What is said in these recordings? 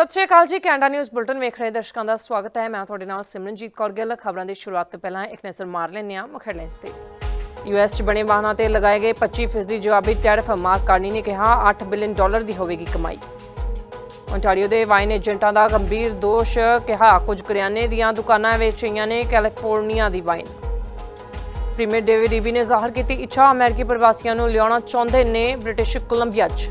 ਸਤਿ ਸ਼੍ਰੀ ਅਕਾਲ ਜੀ, Canada news bulletin ਵੇਖ ਰਹੇ ਦਰਸ਼ਕਾਂ ਦਾ ਸਵਾਗਤ ਹੈ। ਮੈਂ ਤੁਹਾਡੇ ਨਾਲ ਸਿਮਰਨਜੀਤ ਕੌਰ ਗਿੱਲ। ਖਬਰਾਂ ਦੀ ਸ਼ੁਰੂਆਤ ਤੋਂ ਪਹਿਲਾਂ ਇੱਕ ਨਜ਼ਰ ਮਾਰ ਲੈਂਦੇ ਹਾਂ ਮੁੱਖ ਹੈਡਲਾਈਨਸ ਤੇ। ਯੂਐਸ 'ਚ ਬਣੇ ਵਾਹਨਾਂ ਤੇ ਲਗਾਏ ਗਏ 25% ਜਵਾਬੀ ਟੈਰਿਫ ਮਾਰਕ ਕਾਰਨੀ ਨੇ ਕਿਹਾ 8 ਬਿਲੀਅਨ ਡਾਲਰ ਦੀ ਹੋਵੇਗੀ ਕਮਾਈ। ਓਨਟਾਰੀਓ ਦੇ ਵਾਈਨ ਏਜੰਟਾਂ ਦਾ ਗੰਭੀਰ ਦੋਸ਼ ਕਿਹਾ, ਕੁਝ ਕਰਿਆਨੇ ਦੀਆਂ ਦੁਕਾਨਾਂ ਵਿੱਚ ਰਹੀਆਂ ਨੇ ਕੈਲੀਫੋਰਨੀਆ ਦੀ ਵਾਈਨ। ਪ੍ਰੀਮੀਅਰ ਡੇਵਿਡ ਈਬੀ ਨੇ ਜ਼ਾਹਰ ਕੀਤੀ, ਇੱਛਾ ਅਮਰੀਕੀ ਪ੍ਰਵਾਸੀਆਂ ਨੂੰ ਲਿਆਉਣਾ ਚਾਹੁੰਦੇ ਨੇ ਬ੍ਰਿਟਿਸ਼ ਕੋਲੰਬੀਆ 'ਚ।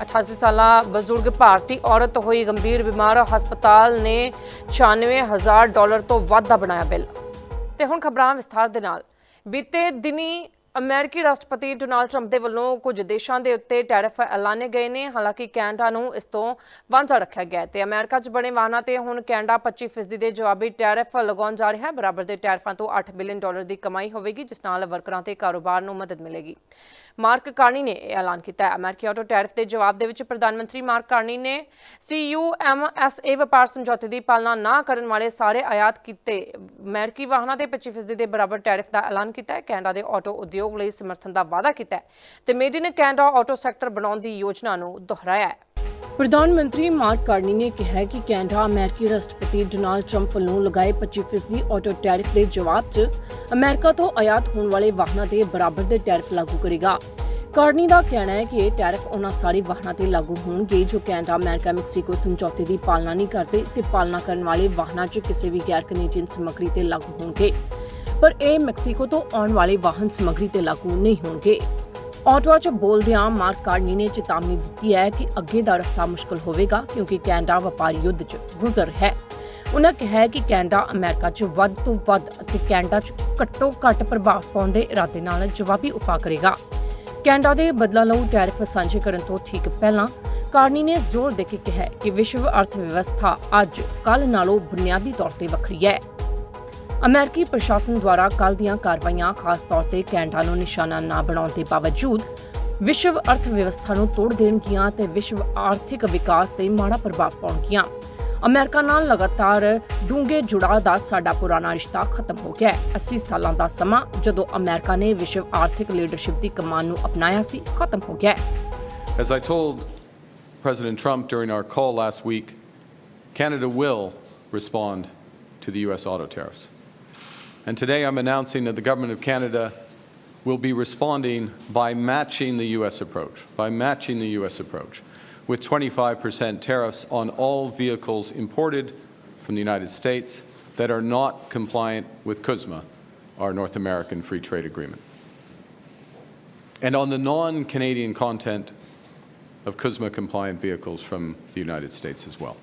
88 ਸਾਲਾ ਬਜ਼ੁਰਗ ਭਾਰਤੀ ਔਰਤ ਹੋਈ ਗੰਭੀਰ ਬਿਮਾਰ, ਹਸਪਤਾਲ ਨੇ 96000 ਡਾਲਰ ਤੋਂ ਵੱਧ ਦਾ ਬਣਾਇਆ ਬਿੱਲ। ਤੇ ਹੁਣ ਖਬਰਾਂ ਵਿਸਥਾਰ ਦੇ ਨਾਲ। ਬੀਤੇ ਦਿਨੀ ਅਮਰੀਕੀ ਰਾਸ਼ਟਰਪਤੀ ਡੋਨਾਲਡ ਟਰੰਪ ਦੇ ਵੱਲੋਂ ਕੁਝ ਦੇਸ਼ਾਂ ਦੇ ਉੱਤੇ ਟੈਰਿਫ ਐਲਾਨੇ ਗਏ ਨੇ, ਹਾਲਾਂਕਿ ਕੈਨੇਡਾ ਨੂੰ ਇਸ ਤੋਂ ਵਾਂਝਾ ਰੱਖਿਆ ਗਿਆ ਹੈ। ਤੇ ਅਮਰੀਕਾ 'ਚ ਬਣੇ ਵਾਹਨਾਂ ਤੇ ਹੁਣ ਕੈਨੇਡਾ 25% ਦੇ ਜਵਾਬੀ ਟੈਰਿਫ ਲਗਾਉਣ ਜਾ ਰਿਹਾ ਹੈ। ਬਰਾਬਰ ਦੇ ਟੈਰਿਫਾਂ ਤੋਂ 8 ਬਿਲੀਅਨ ਡਾਲਰ ਦੀ ਕਮਾਈ ਹੋਵੇਗੀ, ਜਿਸ ਨਾਲ ਵਰਕਰਾਂ ਤੇ ਕਾਰੋਬਾਰ ਨੂੰ ਮਦਦ ਮਿਲੇਗੀ। ਮਾਰਕ ਕਾਰਨੀ ਨੇ ਇਹ ਐਲਾਨ ਕੀਤਾ ਹੈ। ਅਮਰੀਕੀ ਆਟੋ ਟੈਰਿਫ ਦੇ ਜਵਾਬ ਦੇ ਵਿੱਚ ਪ੍ਰਧਾਨ ਮੰਤਰੀ ਮਾਰਕ ਕਾਰਨੀ ਨੇ ਸੀਯੂਐਮਐਸਏ ਵਪਾਰ ਸਮਝੌਤੇ ਦੀ ਪਾਲਣਾ ਨਾ ਕਰਨ ਵਾਲੇ ਸਾਰੇ ਆਯਾਤ ਕੀਤੇ। ਅਮਰੀਕੀ ਵਾਹਨਾਂ ਤੇ 25% ਦੇ ਬਰਾਬਰ ਟੈਰਿਫ ਦਾ ਐਲਾਨ ਕੀਤਾ ਹੈ। ਕੈਨੇਡਾ ਦੇ ਆਟੋ ਉਦਯੋਗ ਲਈ ਸਮਰਥਨ ਦਾ ਵਾਅਦਾ ਕੀਤਾ ਹੈ ਤੇ made in Canada auto sector ਬਣਾਉਣ ਦੀ ਯੋਜਨਾ ਨੂੰ ਦੁਹਰਾਇਆ ਹੈ। ਪ੍ਰਧਾਨ ਮੰਤਰੀ ਮਾਰਕ ਕਾਰਨੀ ਨੇ ਕਿਹਾ ਕਿ ਕੈਨੇਡਾ, ਅਮਰੀਕੀ ਰਾਸ਼ਟਰਪਤੀ ਡੋਨਾਲਡ ਟਰੰਪ ਵੱਲੋਂ ਲਗਾਏ 25% ਆਟੋ ਟੈਰਿਫ ਦੇ ਜਵਾਬ 'ਚ ਅਮਰੀਕਾ ਤੋਂ ਆਯਾਤ ਹੋਣ ਵਾਲੇ ਵਾਹਨਾਂ ਤੇ ਬਰਾਬਰ ਦੇ ਟੈਰਿਫ ਲਾਗੂ ਕਰੇਗਾ। ਕਾਰਨੀ ਦਾ ਕਹਿਣਾ ਹੈ ਕਿ ਇਹ ਟੈਰਿਫ ਉਹਨਾਂ ਸਾਰੇ ਵਾਹਨਾਂ ਤੇ ਲਾਗੂ ਹੋਣਗੇ ਜੋ ਕੈਨੇਡਾ, ਅਮਰੀਕਾ, ਮੈਕਸੀਕੋ ਸਮਝੌਤੇ ਦੀ ਪਾਲਣਾ ਨਹੀਂ ਕਰਦੇ ਤੇ ਪਾਲਣਾ ਕਰਨ ਵਾਲੇ ਵਾਹਨਾਂ 'ਚ ਕਿਸੇ ਵੀ ਗੈਰ ਕੈਨੇਡੀਅਨ ਸਮੱਗਰੀ ਤੇ ਲਾਗੂ ਹੋਣਗੇ। ਪਰ ਇਹ ਮੈਕਸੀਕੋ ਤੋਂ ਆਉਣ ਵਾਲੇ ਵਾਹਨ ਸਮੱਗਰੀ ਤੇ ਲਾਗੂ ਨਹੀਂ ਹੋਣਗੇ। ਆਟੋ 'ਚ ਬੋਲਦਿਆਂ ਮਾਰਕ ਕਾਰਨੀ ਨੇ ਚੇਤਾਵਨੀ ਦਿੱਤੀ ਹੈ ਕਿ ਅੱਗੇ ਦਾ ਰਸਤਾ ਮੁਸ਼ਕਲ ਹੋਵੇਗਾ ਕਿਉਂਕਿ ਕੈਨੇਡਾ ਵਪਾਰੀ ਯੁੱਧ 'ਚ ਗੁਜ਼ਰ ਹੈ। ਉਨ੍ਹਾਂ ਕਿਹਾ ਕਿ ਕੈਨੇਡਾ ਅਮਰੀਕਾ 'ਚ ਵੱਧ ਤੋਂ ਵੱਧ ਅਤੇ ਕੈਨੇਡਾ 'ਚ ਘੱਟੋ ਘੱਟ ਪ੍ਰਭਾਵ ਪਾਉਣ ਦੇ ਇਰਾਦੇ ਨਾਲ ਜਵਾਬੀ ਉਪਾਅ ਕਰੇਗਾ। ਕੈਨੇਡਾ ਦੇ ਬਦਲਾ ਲਊ ਟੈਰਿਫ ਸਾਂਝੇ ਕਰਨ ਤੋਂ ਠੀਕ ਪਹਿਲਾਂ ਕਾਰਨੀ ਨੇ ਜ਼ੋਰ ਦੇ ਕੇ ਕਿਹਾ ਕਿ ਵਿਸ਼ਵ ਅਰਥ ਵਿਵਸਥਾ ਅੱਜ ਕੱਲ ਨਾਲੋਂ ਬੁਨਿਆਦੀ ਤੌਰ ਤੇ ਵੱਖਰੀ ਹੈ। ਅਮਰੀਕੀ ਪ੍ਰਸ਼ਾਸਨ ਦੁਆਰਾ ਕੱਲ ਦੀਆਂ ਕਾਰਵਾਈਆਂ ਖਾਸ ਤੌਰ ਤੇ ਕੈਨੇਡਾ ਨੂੰ ਨਿਸ਼ਾਨਾ ਨਾ ਬਣਾਉਣ ਦੇ ਬਾਵਜੂਦ ਵਿਸ਼ਵ ਅਰਥ ਵਿਵਸਥਾ ਨੂੰ ਤੋੜ ਦੇਣਗੀਆਂ ਤੇ ਵਿਸ਼ਵ ਆਰਥਿਕ ਵਿਕਾਸ ਤੇ ਮਾੜਾ ਪ੍ਰਭਾਵ ਪਾਉਣਗੀਆਂ ਅਮਰੀਕਾ ਨਾਲ ਲਗਾਤਾਰ ਡੂੰਘੇ ਜੁੜਾਅ ਦਾ ਸਾਡਾ ਪੁਰਾਣਾ ਰਿਸ਼ਤਾ ਖਤਮ ਹੋ ਗਿਆ ਹੈ 80 ਸਾਲਾਂ ਦਾ ਸਮਾਂ ਜਦੋਂ ਅਮਰੀਕਾ ਨੇ ਵਿਸ਼ਵ ਆਰਥਿਕ ਲੀਡਰਸ਼ਿਪ ਦੀ ਕਮਾਨ ਨੂੰ ਅਪਣਾਇਆ ਸੀ ਖਤਮ ਹੋ ਗਿਆ ਹੈ As I told President Trump during our call last week, Canada will respond to the U.S. auto tariffs. And today I'm announcing that the Government of Canada will be responding by matching the U.S. approach, by matching the U.S. approach with 25% tariffs on all vehicles imported from the United States that are not compliant with CUSMA, our North American Free Trade Agreement. And on the non Canadian content of CUSMA compliant vehicles from the United States as well.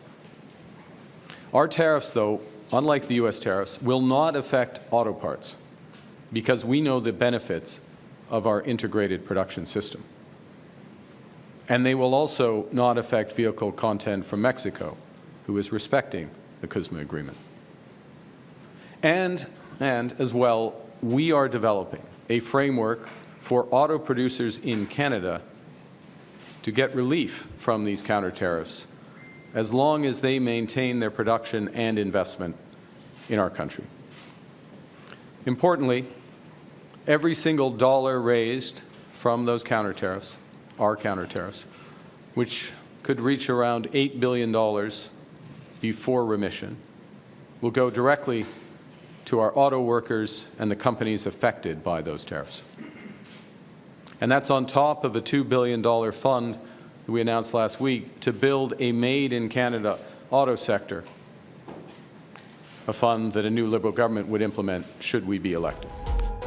Our tariffs, though, unlike the US tariffs, will not affect auto parts because we know the benefits of our integrated production system. And they will also not affect vehicle content from Mexico, who is respecting the CUSMA agreement. And, and as well, we are developing a framework for auto producers in Canada to get relief from these counter tariffs as long as they maintain their production and investment in our country. Importantly, every single dollar raised from those counter tariffs, our counter tariffs, which could reach around $8 billion before remission, will go directly to our auto workers and the companies affected by those tariffs. And that's on top of a $2 billion fund we announced last week to build a made in Canada auto sector, a fund that a new Liberal government would implement should we be elected.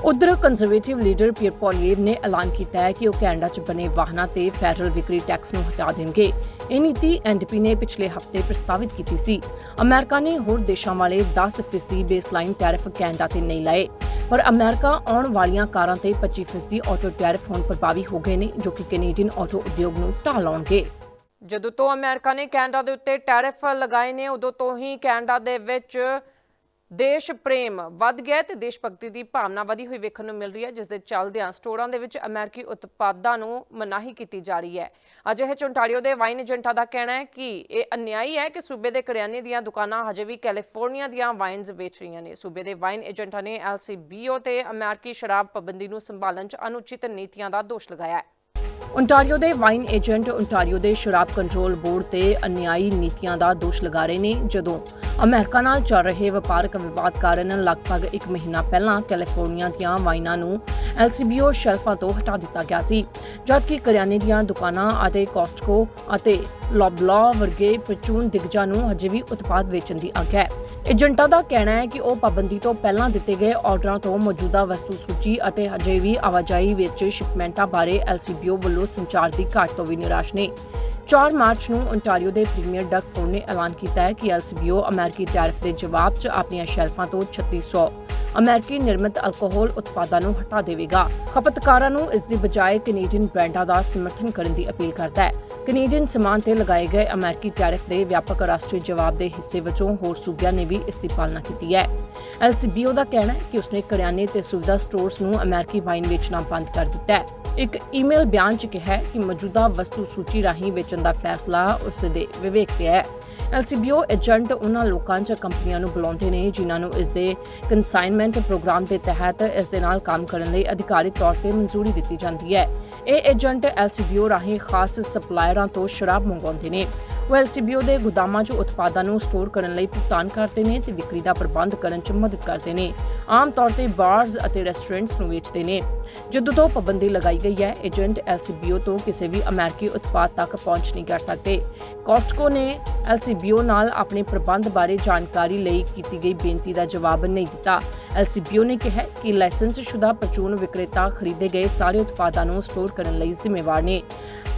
ਉਧਰ conservative leader Pierre Poilievre ਨੇ ਐਲਾਨ ਕੀਤਾ ਹੈ ਕਿ ਉਹ Canada 'ਚ ਬਣੇ ਵਾਹਨਾਂ ਤੇ ਫੈਡਰਲ ਵਿਕਰੀ ਟੈਕਸ ਨੂੰ ਹਟਾ ਦੇਣਗੇ। ਇਹ ਨੀਤੀ ਐਨਡੀਪੀ ਨੇ ਪਿਛਲੇ ਹਫ਼ਤੇ ਪ੍ਰਸਤਾਵਿਤ ਕੀਤੀ ਸੀ। ਅਮਰੀਕਾ ਨੇ ਹੋਰ ਦੇਸ਼ਾਂ ਵਾਲੇ 10% ਬੇਸਲਾਈਨ ਟੈਰਿਫ ਕੈਨੇਡਾ ਤੇ ਨਹੀਂ ਲਾਏ, ਪਰ ਅਮਰੀਕਾ ਆਉਣ ਵਾਲੀਆਂ ਕਾਰਾਂ ਤੇ 25% ਆਟੋ ਟੈਰਿਫ ਹੁਣ ਪ੍ਰਭਾਵੀ ਹੋ ਗਏ ਨੇ, ਜੋ ਕਿ ਕੈਨੇਡੀਅਨ ਆਟੋ ਉਦਯੋਗ ਨੂੰ ਢਾਹ ਲਾਉਣਗੇ। ਜਦੋਂ ਤੋਂ ਅਮਰੀਕਾ ਨੇ ਕੈਨੇਡਾ ਦੇ ਉੱਤੇ ਟੈਰਿਫ ਲਗਾਏ ਨੇ, ਉਦੋਂ ਤੋਂ ਹੀ ਕੈਨੇਡਾ ਦੇ ਵਿੱਚ ਦੇਸ਼ ਪ੍ਰੇਮ ਵੱਧ ਗਿਆ ਹੈ ਤੇ ਦੇਸ਼ ਭਗਤੀ ਦੀ ਭਾਵਨਾ ਵਧੀ ਹੋਈ ਵੇਖਣ ਨੂੰ ਮਿਲ ਰਹੀ ਹੈ, ਜਿਸ ਦੇ ਚੱਲਦਿਆਂ ਸਟੋਰਾਂ ਦੇ ਵਿੱਚ ਅਮਰੀਕੀ ਉਤਪਾਦਾਂ ਨੂੰ ਮਨਾਹੀ ਕੀਤੀ ਜਾ ਰਹੀ ਹੈ। ਅਜਿਹੇ ਚ ਦੇ ਵਾਈਨ ਏਜੰਟਾਂ ਦਾ ਕਹਿਣਾ ਹੈ ਕਿ ਇਹ ਅਨਿਆਈ ਹੈ ਕਿ ਸੂਬੇ ਦੇ ਕਰਿਆਨੇ ਦੀਆਂ ਦੁਕਾਨਾਂ ਹਜੇ ਵੀ ਕੈਲੀਫੋਰਨੀਆ ਦੀਆਂ ਵਾਈਨਸ ਵੇਚ ਰਹੀਆਂ ਨੇ। ਸੂਬੇ ਦੇ ਵਾਈਨ ਏਜੰਟਾਂ ਨੇ ਐਲਸੀਬੀਓ ਤੇ ਅਮਰੀਕੀ ਸ਼ਰਾਬ ਪਾਬੰਦੀ ਨੂੰ ਸੰਭਾਲਣ ਚ ਅਨੁਚਿਤ ਨੀਤੀਆਂ ਦਾ ਦੋਸ਼ ਲਗਾਇਆ ਹੈ। ਓਨਟਾਰੀਓ ਦੇ ਵਾਈਨ ਏਜੰਟ ਓਨਟਾਰੀਓ ਦੇ ਸ਼ਰਾਬ ਕੰਟਰੋਲ ਬੋਰਡ ਤੇ ਅਨਿਆਈ ਨੀਤੀਆਂ ਦਾ ਦੋਸ਼ ਲਗਾ ਰਹੇ ਨੇ, ਜਦੋਂ ਅਮਰੀਕਾ ਨਾਲ ਚੱਲ ਰਹੇ ਵਪਾਰਕ ਵਿਵਾਦ ਕਾਰਨ ਲਗਭਗ 1 ਮਹੀਨਾ ਪਹਿਲਾਂ ਕੈਲੀਫੋਰਨੀਆ ਦੀਆਂ ਵਾਈਨਾਂ ਨੂੰ ਐਲਸੀਬੀਓ ਸ਼ੈਲਫਾਂ ਤੋਂ ਹਟਾ ਦਿੱਤਾ ਗਿਆ ਸੀ, ਜਦਕਿ ਕਰਿਆਨੇ ਦੀਆਂ ਦੁਕਾਨਾਂ ਅਤੇ ਕੋਸਟਕੋ ਅਤੇ ਲੌਬਲਾ ਵਰਗੇ ਪ੍ਰਚੂਨ ਦਿਗਜਾਂ ਨੂੰ ਹਜੇ ਵੀ ਉਤਪਾਦ ਵੇਚਣ ਦੀ ਆਗਿਆ ਹੈ। ਏਜੰਟਾਂ ਦਾ ਕਹਿਣਾ ਹੈ ਕਿ ਉਹ ਪਾਬੰਦੀ ਤੋਂ ਪਹਿਲਾਂ ਦਿੱਤੇ ਗਏ ਆਰਡਰਾਂ ਤੋਂ ਮੌਜੂਦਾ ਵਸਤੂ ਸੂਚੀ ਅਤੇ ਹਜੇ ਵੀ ਆਵਾਜਾਈ ਵਿੱਚ ਸ਼ਿਪਮੈਂਟਾਂ ਬਾਰੇ ਐਲਸੀਬੀਓ ਵੱਲੋਂ ਸੰਚਾਰ ਦੀ ਘਾਟ ਤੋਂ ਵੀ ਨਿਰਾਸ਼ ਨੇ। 4 ਮਾਰਚ ਨੂੰ ਓਨਟਾਰੀਓ ਦੇ ਪ੍ਰੀਮੀਅਰ ਡਕ ਫੋਰ ਨੇ ਐਲਾਨ ਕੀਤਾ ਹੈ ਕਿ ਐਲਸੀਬੀਓ ਅਮਰੀਕੀ ਟੈਰਿਫ ਦੇ ਜਵਾਬ 'ਚ ਆਪਣੀਆਂ ਸ਼ੈਲਫਾਂ ਤੋਂ 3600 ਅਮਰੀਕੀ ਨਿਰਮਿਤ ਅਲਕੋਹਲ ਉਤਪਾਦਾਂ ਨੂੰ ਹਟਾ ਦੇਵੇਗਾ। ਖਪਤਕਾਰਾਂ ਨੂੰ ਇਸ ਦੀ ਬਜਾਏ ਕੈਨੇਡੀਅਨ ਬ੍ਰਾਂਡਾਂ ਦਾ ਸਮਰਥਨ ਕਰਨ ਦੀ ਅਪੀਲ ਕਰਦਾ ਹੈ। ਕੈਨੇਡੀਅਨ ਸਮਾਨ ਤੇ ਲਗਾਏ ਗਏ ਅਮਰੀਕੀ ਟੈਰਿਫ ਦੇ ਵਿਆਪਕ ਰਾਸ਼ਟਰੀ ਜਵਾਬ ਦੇ ਹਿੱਸੇ ਵਜੋਂ ਹੋਰ ਸੂਬਿਆਂ ਨੇ ਵੀ ਇਸ ਦੀ ਪਾਲਣਾ ਕੀਤੀ ਹੈ। ਐਲਸੀਬੀਓ ਦਾ ਕਹਿਣਾ ਹੈ ਕਿ ਉਸਨੇ ਕਰਿਆਨੇ ਤੇ ਸੁਵਿਧਾ ਸਟੋਰਸ ਨੂੰ ਅਮਰੀਕੀ ਵਾਈਨ ਵੇਚਣਾ ਬੰਦ ਕਰ ਦਿੱਤਾ ਹੈ। ਇੱਕ ਈਮੇਲ ਬਿਆਨ 'ਚ ਕਿਹਾ ਕਿ ਮੌਜੂਦਾ ਵਸਤੂ ਸੂਚੀ ਰਾਹੀਂ ਵੇਚਣ ਦਾ ਫੈਸਲਾ ਉਸ ਦੇ ਵਿਵੇਕ ਤੇ ਹੈ। ਐਲਸੀਬੀਓ ਏਜੰਟ ਉਹਨਾਂ ਲੋਕਾਂ 'ਚ ਕੰਪਨੀਆਂ ਨੂੰ ਬੁਲਾਉਂਦੇ ਨੇ ਜਿਨ੍ਹਾਂ ਨੂੰ ਇਸ ਦੇ ਕੰਸਾਈਨਮੈਂਟ ਪ੍ਰੋਗਰਾਮ ਦੇ ਤਹਿਤ ਇਸ ਦੇ ਨਾਲ ਕੰਮ ਕਰਨ ਲਈ ਅਧਿਕਾਰਿਤ ਤੌਰ ਤੇ ਮਨਜ਼ੂਰੀ ਦਿੱਤੀ ਜਾਂਦੀ ਹੈ। ਇਹ ਏਜੰਟ ਐਲਸੀਬੀਓ ਰਾਹੀਂ ਖਾਸ ਸਪਲਾਇਰਾਂ ਤੋਂ ਸ਼ਰਾਬ ਮੰਗਵਾਉਂਦੇ ਨੇ। ਉਹ ਐਲਸੀਬੀਓ ਦੇ ਗੁਦਾਮਾਂ 'ਚ ਉਤਪਾਦਾਂ ਨੂੰ ਸਟੋਰ ਕਰਨ ਲਈ ਭੁਗਤਾਨ ਕਰਦੇ ਨੇ ਤੇ ਵਿਕਰੀ ਦਾ ਪ੍ਰਬੰਧ ਕਰਨ 'ਚ ਮਦਦ ਕਰਦੇ ਨੇ। ਆਮ ਤੌਰ ਤੇ ਬਾਰਜ਼ ਅਤੇ ਰੈਸਟੋਰੈਂਟਸ ਨੂੰ ਵੇਚਦੇ ਨੇ। ਜਦੋਂ ਤੋਂ ਪਾਬੰਦੀ ਲਗਾਈ ਗਈ ਹੈ, ਏਜੰਟ ਐਲਸੀਬੀਓ ਤੋਂ ਕਿਸੇ ਵੀ ਅਮਰੀਕੀ ਉਤਪਾਦ ਤੱਕ ਪਹੁੰਚ ਨਹੀਂ ਕਰ ਸਕਦੇ। ਕੋਸਟਕੋ ਨੇ ਐਲਸੀਬੀਓ ਨਾਲ ਆਪਣੇ ਪ੍ਰਬੰਧ ਬਾਰੇ ਜਾਣਕਾਰੀ ਲਈ ਕੀਤੀ ਗਈ ਬੇਨਤੀ ਦਾ ਜਵਾਬ ਨਹੀਂ ਦਿੱਤਾ। ਐਲਸੀਬੀਓ ਨੇ ਕਿਹਾ ਕਿ ਲਾਇਸੈਂਸਸ਼ੁਦਾ ਪ੍ਰਚੂਨ ਵਿਕਰੇਤਾ ਖਰੀਦੇ ਗਏ ਸਾਰੇ ਉਤਪਾਦਾਂ ਨੂੰ ਸਟੋਰ ਕਰਨ ਲਈ ਜ਼ਿੰਮੇਵਾਰ ਨੇ।